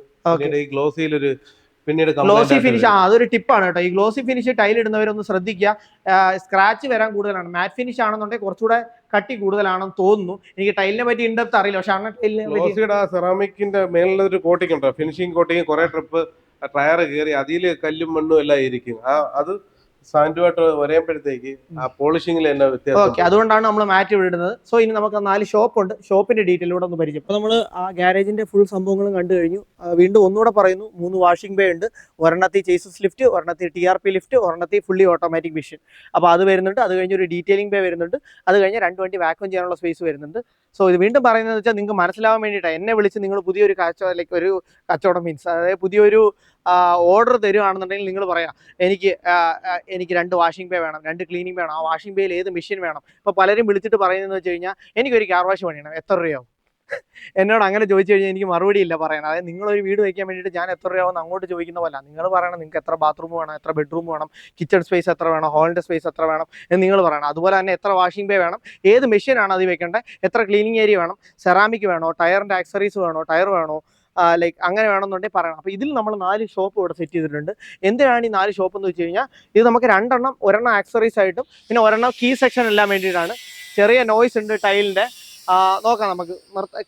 ഈ ഗ്ലോസിയിൽ ഒരു പിന്നീട് ഗ്ലോസി ഫിനിഷ് ആ അതൊരു ടിപ്പാണ് കേട്ടോ. ഈ ഗ്ലോസി ഫിനിഷ് ടൈൽ ഇടുന്നവരൊന്ന് ശ്രദ്ധിക്കുക. സ്ക്രാച്ച് വരാൻ കൂടുതലാണ്. മാറ്റ് ഫിനിഷ് ആണെന്നുണ്ടെങ്കിൽ കുറച്ചുകൂടെ കട്ടി കൂടുതലാണെന്ന് തോന്നുന്നു. എനിക്ക് ടൈലിനെ പറ്റി ഇൻഡെപ്ത് അറിയില്ല. പക്ഷെ അങ്ങനെ ടൈലിനെ സെറാമിക്കിന്റെ ഒരു കോട്ടിംഗ് ഉണ്ടോ? ഫിനിഷിംഗ് കോട്ടിങ് കുറെ ട്രിപ്പ് ടയർ കയറി അതിൽ കല്ലും മണ്ണും എല്ലാം ആയിരിക്കും ആ അത് സാൻഡുമായിട്ട് വരയുമ്പോഴത്തേക്ക് ആ പോളിഷിംഗിൽ തന്നെ വ്യത്യാസം ഓക്കെ അതുകൊണ്ടാണ് നമ്മൾ മാറ്റ് വിടുന്നത് സോ ഇനി നമുക്ക് നാല് ഷോപ്പ് ഉണ്ട് ഷോപ്പിന്റെ ഡീറ്റെയിലൂടെ ഒന്ന് പരിചയം. അപ്പോൾ നമ്മൾ ആ ഗ്യാരേജിന്റെ ഫുൾ സംഭവങ്ങളും കണ്ടു കഴിഞ്ഞു. വീണ്ടും ഒന്നുകൂടെ പറയുന്നു. മൂന്ന് വാഷിംഗ് ബേ ഉണ്ട്. ഒരെണ്ണത്തിൽ ചേസസ് ലിഫ്റ്റ് ഒരെണ്ണത്തിൽ ടി ആർ പി ലിഫ്റ്റ് ഒരെണ്ണത്തിൽ ഫുള്ളി ഓട്ടോമാറ്റിക് മെഷീൻ അപ്പോൾ അത് വരുന്നുണ്ട്. അത് കഴിഞ്ഞ് ഒരു ഡീറ്റെയിലിംഗ് ബേ വരുന്നുണ്ട്. അത് കഴിഞ്ഞ് രണ്ട് വണ്ടി വാക്വം ചെയ്യാനുള്ള സ്പേസ് വരുന്നുണ്ട്. സോ ഇത് വീണ്ടും പറയുന്നത് വെച്ചാൽ നിങ്ങൾക്ക് മനസ്സിലാവാൻ വേണ്ടിയിട്ടാണ് എന്നെ വിളിച്ച് നിങ്ങൾ പുതിയൊരു കച്ചവടം ലൈക്ക് ഒരു കച്ചവടം മീൻസ് അതായത് പുതിയൊരു ഓർഡർ തരുവാണെന്നുണ്ടെങ്കിൽ നിങ്ങൾ പറയാം എനിക്ക് എനിക്ക് രണ്ട് വാഷിംഗ് പേ വേണം രണ്ട് ക്ലീനിങ് വേണം ആ വാഷിംഗ് പേയിൽ ഏത് മെഷീൻ വേണം? ഇപ്പോൾ പലരും വിളിച്ചിട്ട് പറയുന്നതെന്ന് വെച്ച് കഴിഞ്ഞാൽ എനിക്കൊരു കാർ വാഷ് പണിയണം. എത്ര രൂപയാവും? എന്നോട് അങ്ങനെ ചോദിച്ചു കഴിഞ്ഞാൽ എനിക്ക് മറുപടി ഇല്ല പറയാൻ. അതായത് നിങ്ങളൊരു വീട് വയ്ക്കാൻ വേണ്ടിയിട്ട് ഞാൻ എത്ര രൂപയാവും അങ്ങോട്ട് ചോദിക്കുന്ന പോലെ നിങ്ങൾ പറയണം നിങ്ങൾക്ക് എത്ര ബാത്റൂം വേണം എത്ര ബെഡ്റൂം വേണം കിച്ചൺ സ്പേസ് എത്ര വേണം ഹോളിന്റെ സ്പേസ് എത്ര വേണം എന്ന് നിങ്ങൾ പറയണം. അതുപോലെ തന്നെ എത്ര വാഷിംഗ് പേ വേണം ഏത് മെഷീനാണ് അത് വെക്കേണ്ടത് എത്ര ക്ലീനിങ് ഏരിയ വേണം സെറാമിക് വേണോ ടയറിന്റെ ആക്സറീസ് വേണോ ടയർ വേണോ ലൈക്ക് അങ്ങനെ വേണമെന്നുണ്ടെങ്കിൽ പറയണം. അപ്പോൾ ഇതിൽ നമ്മൾ നാല് ഷോപ്പ് ഇവിടെ സെറ്റ് ചെയ്തിട്ടുണ്ട്. എന്തിനാണ് ഈ നാല് ഷോപ്പ് എന്ന് വെച്ച് കഴിഞ്ഞാൽ ഇത് നമുക്ക് രണ്ടെണ്ണം ഒരെണ്ണം ആക്സറീസ് ആയിട്ടും പിന്നെ ഒരെണ്ണം കീ സെക്ഷൻ എല്ലാം വേണ്ടിയിട്ടാണ്. ചെറിയ നോയ്സ് ഉണ്ട് ടൈലിന്റെ നോക്കാം നമുക്ക്.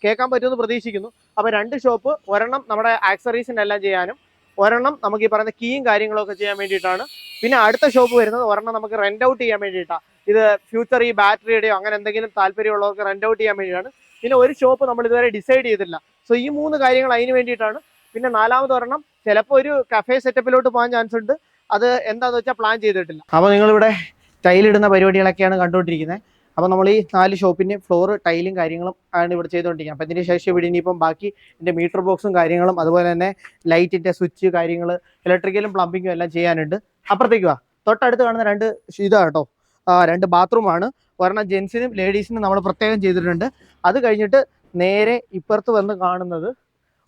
കേൾക്കാൻ പറ്റുമെന്ന് പ്രതീക്ഷിക്കുന്നു. അപ്പോൾ രണ്ട് ഷോപ്പ് ഒരെണ്ണം നമ്മുടെ ആക്സറീസിന്റെ എല്ലാം ചെയ്യാനും ഒരെണ്ണം നമുക്ക് ഈ പറയുന്ന കീയും കാര്യങ്ങളൊക്കെ ചെയ്യാൻ വേണ്ടിയിട്ടാണ്. പിന്നെ അടുത്ത ഷോപ്പ് വരുന്നത് ഒരെണ്ണം നമുക്ക് റെന്റ് ഔട്ട് ചെയ്യാൻ വേണ്ടിയിട്ടാണ് ഇത് ഫ്യൂച്ചർ ഈ ബാറ്ററിയുടെയോ അങ്ങനെ എന്തെങ്കിലും താല്പര്യമുള്ളവർക്ക് റെന്റ് ഔട്ട് ചെയ്യാൻ വേണ്ടിയിട്ടാണ്. പിന്നെ ഒരു ഷോപ്പ് നമ്മൾ ഇതുവരെ ഡിസൈഡ് ചെയ്തില്ല. സോ ഈ മൂന്ന് കാര്യങ്ങൾ അതിന് വേണ്ടിയിട്ടാണ്. പിന്നെ നാലാമത് ഒരെണ്ണം ചിലപ്പോൾ ഒരു കഫേ സെറ്റപ്പിലോട്ട് പോകാൻ ചാൻസ് ഉണ്ട്. അത് എന്താണെന്ന് വെച്ചാൽ പ്ലാൻ ചെയ്തിട്ടില്ല. അപ്പോൾ നിങ്ങളിവിടെ ടൈലിടുന്ന പരിപാടികളൊക്കെയാണ് കണ്ടുകൊണ്ടിരിക്കുന്നത് അപ്പോൾ നമ്മൾ ഈ നാല് ഷോപ്പിന്റെ ഫ്ലോർ ടൈലും കാര്യങ്ങളും ആണ് ഇവിടെ ചെയ്തുകൊണ്ടിരിക്കുന്നത്. അപ്പോൾ ഇതിന് ശേഷം ഇവിടെ ഇനിയിപ്പം ബാക്കി എന്റെ മീറ്റർ ബോക്സും കാര്യങ്ങളും അതുപോലെ തന്നെ ലൈറ്റിന്റെ സ്വിച്ച് കാര്യങ്ങൾ ഇലക്ട്രിക്കലും പ്ലംബിങ്ങും എല്ലാം ചെയ്യാനുണ്ട്. അപ്പുറത്തേക്ക് വാ. തൊട്ടടുത്ത് കാണുന്ന രണ്ട് ഇതാണ് കേട്ടോ. രണ്ട് ബാത്റൂമാണ്. ഒരെണ്ണം ജെൻസിനും ലേഡീസിനും നമ്മൾ പ്രത്യേകം ചെയ്തിട്ടുണ്ട്. അത് കഴിഞ്ഞിട്ട് നേരെ ഇപ്പുറത്ത് വന്ന് കാണുന്നത്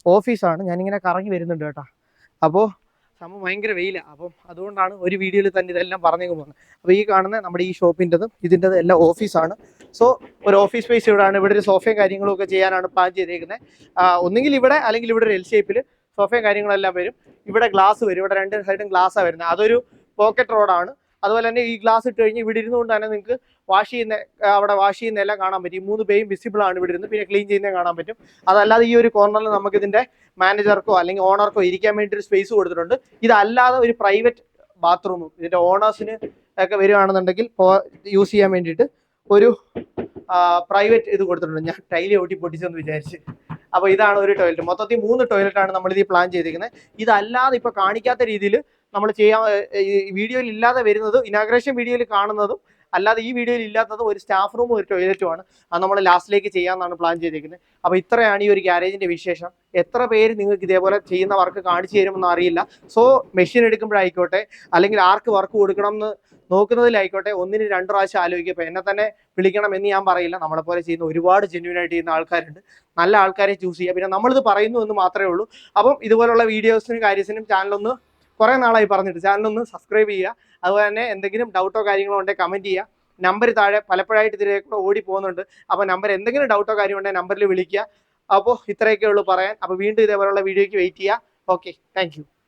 ഓഫീസാണ്. ഞാനിങ്ങനെ കറങ്ങി വരുന്നുണ്ട് കേട്ടോ. അപ്പോൾ സംഭവം ഭയങ്കര വെയിലാണ് അപ്പം അതുകൊണ്ടാണ് ഒരു വീഡിയോയിൽ തന്നെ ഇതെല്ലാം പറഞ്ഞു പോകുന്നത് അപ്പോൾ ഈ കാണുന്ന നമ്മുടെ ഈ ഷോപ്പിന്റെതും ഇതിന്റെതും എല്ലാം ഓഫീസാണ്. സോ ഒരു ഓഫീസ് സ്പേസ് ഇവിടെയാണ് ഇവിടെ ഒരു സോഫയും കാര്യങ്ങളും ഒക്കെ ചെയ്യാനാണ് പ്ലാൻ ചെയ്തേക്കുന്നത് ഒന്നുകിൽ ഇവിടെ അല്ലെങ്കിൽ ഇവിടെ ഒരു എൽ ഷേപ്പിൽ സോഫയും കാര്യങ്ങളെല്ലാം വരും. ഇവിടെ ഗ്ലാസ് വരും. ഇവിടെ രണ്ട് സൈഡും ഗ്ലാസ്സാണ് വരുന്നത് അതൊരു പോക്കറ്റ് റോഡാണ്. അതുപോലെ തന്നെ ഈ ഗ്ലാസ് ഇട്ട് കഴിഞ്ഞ് ഇവിടെ ഇരുന്നുകൊണ്ട് തന്നെ നിങ്ങൾക്ക് വാഷ് ചെയ്യുന്ന അവിടെ വാഷ് ചെയ്യുന്ന എല്ലാം കാണാൻ പറ്റും. ഈ മൂന്ന് പേയും വിസിബിൾ ആണ് ഇവിടെ ഇരുന്ന്. പിന്നെ ക്ലീൻ ചെയ്യുന്നത് കാണാൻ പറ്റും. അതല്ലാതെ ഈ ഒരു കോർണറിൽ നമുക്കിതിന്റെ മാനേജർക്കോ അല്ലെങ്കിൽ ഓണർക്കോ ഇരിക്കാൻ വേണ്ടി ഒരു സ്പേസ് കൊടുത്തിട്ടുണ്ട്. ഇതല്ലാതെ ഒരു പ്രൈവറ്റ് ബാത്റൂമും ഇതിന്റെ ഓണേഴ്സിന് ഒക്കെ വരുവാണെന്നുണ്ടെങ്കിൽ യൂസ് ചെയ്യാൻ വേണ്ടിയിട്ട് ഒരു പ്രൈവറ്റ് ഇത് കൊടുത്തിട്ടുണ്ട്. ഞാൻ ടൈലി ഓട്ടി പൊട്ടിച്ചെന്ന് വിചാരിച്ച്. അപ്പോൾ ഇതാണ് ഒരു ടോയ്ലറ്റ്. മൊത്തത്തിൽ മൂന്ന് ടോയ്ലറ്റാണ് ഇത് പ്ലാൻ ചെയ്തിരിക്കുന്നത്. ഇതല്ലാതെ ഇപ്പൊ കാണിക്കാത്ത രീതിയിൽ നമ്മൾ ചെയ്യാൻ വീഡിയോയിൽ ഇല്ലാതെ വരുന്നത് ഇനാഗ്രേഷൻ വീഡിയോയിൽ കാണുന്നതും അല്ലാതെ ഈ വീഡിയോയിൽ ഇല്ലാത്തത് ഒരു സ്റ്റാഫ് റൂമും ഒരു ടോയ്ലറ്റുമാണ് അത് നമ്മൾ ലാസ്റ്റിലേക്ക് ചെയ്യാമെന്നാണ് പ്ലാൻ ചെയ്തിരിക്കുന്നത് അപ്പോൾ ഇത്രയാണ് ഈ ഒരു ഗ്യാരേജിന്റെ വിശേഷം. എത്ര പേര് നിങ്ങൾക്ക് ഇതേപോലെ ചെയ്യുന്ന വർക്ക് കാണിച്ചു തരുമെന്ന് അറിയില്ല. സോ മെഷീൻ എടുക്കുമ്പോഴായിക്കോട്ടെ അല്ലെങ്കിൽ ആർക്ക് വർക്ക് കൊടുക്കണം എന്ന് നോക്കുന്നതിലായിക്കോട്ടെ ഒന്നിന് രണ്ട് പ്രാവശ്യം ആലോചിക്കുക. ഇപ്പൊ എന്നെ തന്നെ വിളിക്കണം എന്ന് ഞാൻ പറയില്ല. നമ്മളെപ്പോലെ ചെയ്യുന്ന ഒരുപാട് ജെന്യൂൻ ആയിട്ട് ചെയ്യുന്ന ആൾക്കാരുണ്ട്. നല്ല ആൾക്കാരെ ചൂസ് ചെയ്യുക. പിന്നെ നമ്മളിത് പറയുന്നു എന്ന് മാത്രമേ ഉള്ളൂ. അപ്പം ഇതുപോലുള്ള വീഡിയോസിനും കാര്യത്തിനും ചാനലൊന്ന് കുറേ നാളായി പറഞ്ഞിട്ട് ചാനലൊന്ന് സബ്സ്ക്രൈബ് ചെയ്യുക. അതുപോലെ തന്നെ എന്തെങ്കിലും ഡൗട്ടോ കാര്യങ്ങളോ ഉണ്ടെങ്കിൽ കമന്റ് ചെയ്യുക. നമ്പർ താഴെ പലപ്പോഴായിട്ട് ഇതിലേക്ക് ഓടി പോകുന്നുണ്ട്. അപ്പോൾ നമ്പർ എന്തെങ്കിലും ഡൗട്ടോ കാര്യം ഉണ്ടെങ്കിൽ നമ്പറിൽ വിളിക്കുക. അപ്പോൾ ഇത്രയൊക്കെ ഉള്ളൂ പറയാൻ. അപ്പോൾ വീണ്ടും ഇതേപോലുള്ള വീഡിയോയ്ക്ക് വെയിറ്റ് ചെയ്യുക. Okay thank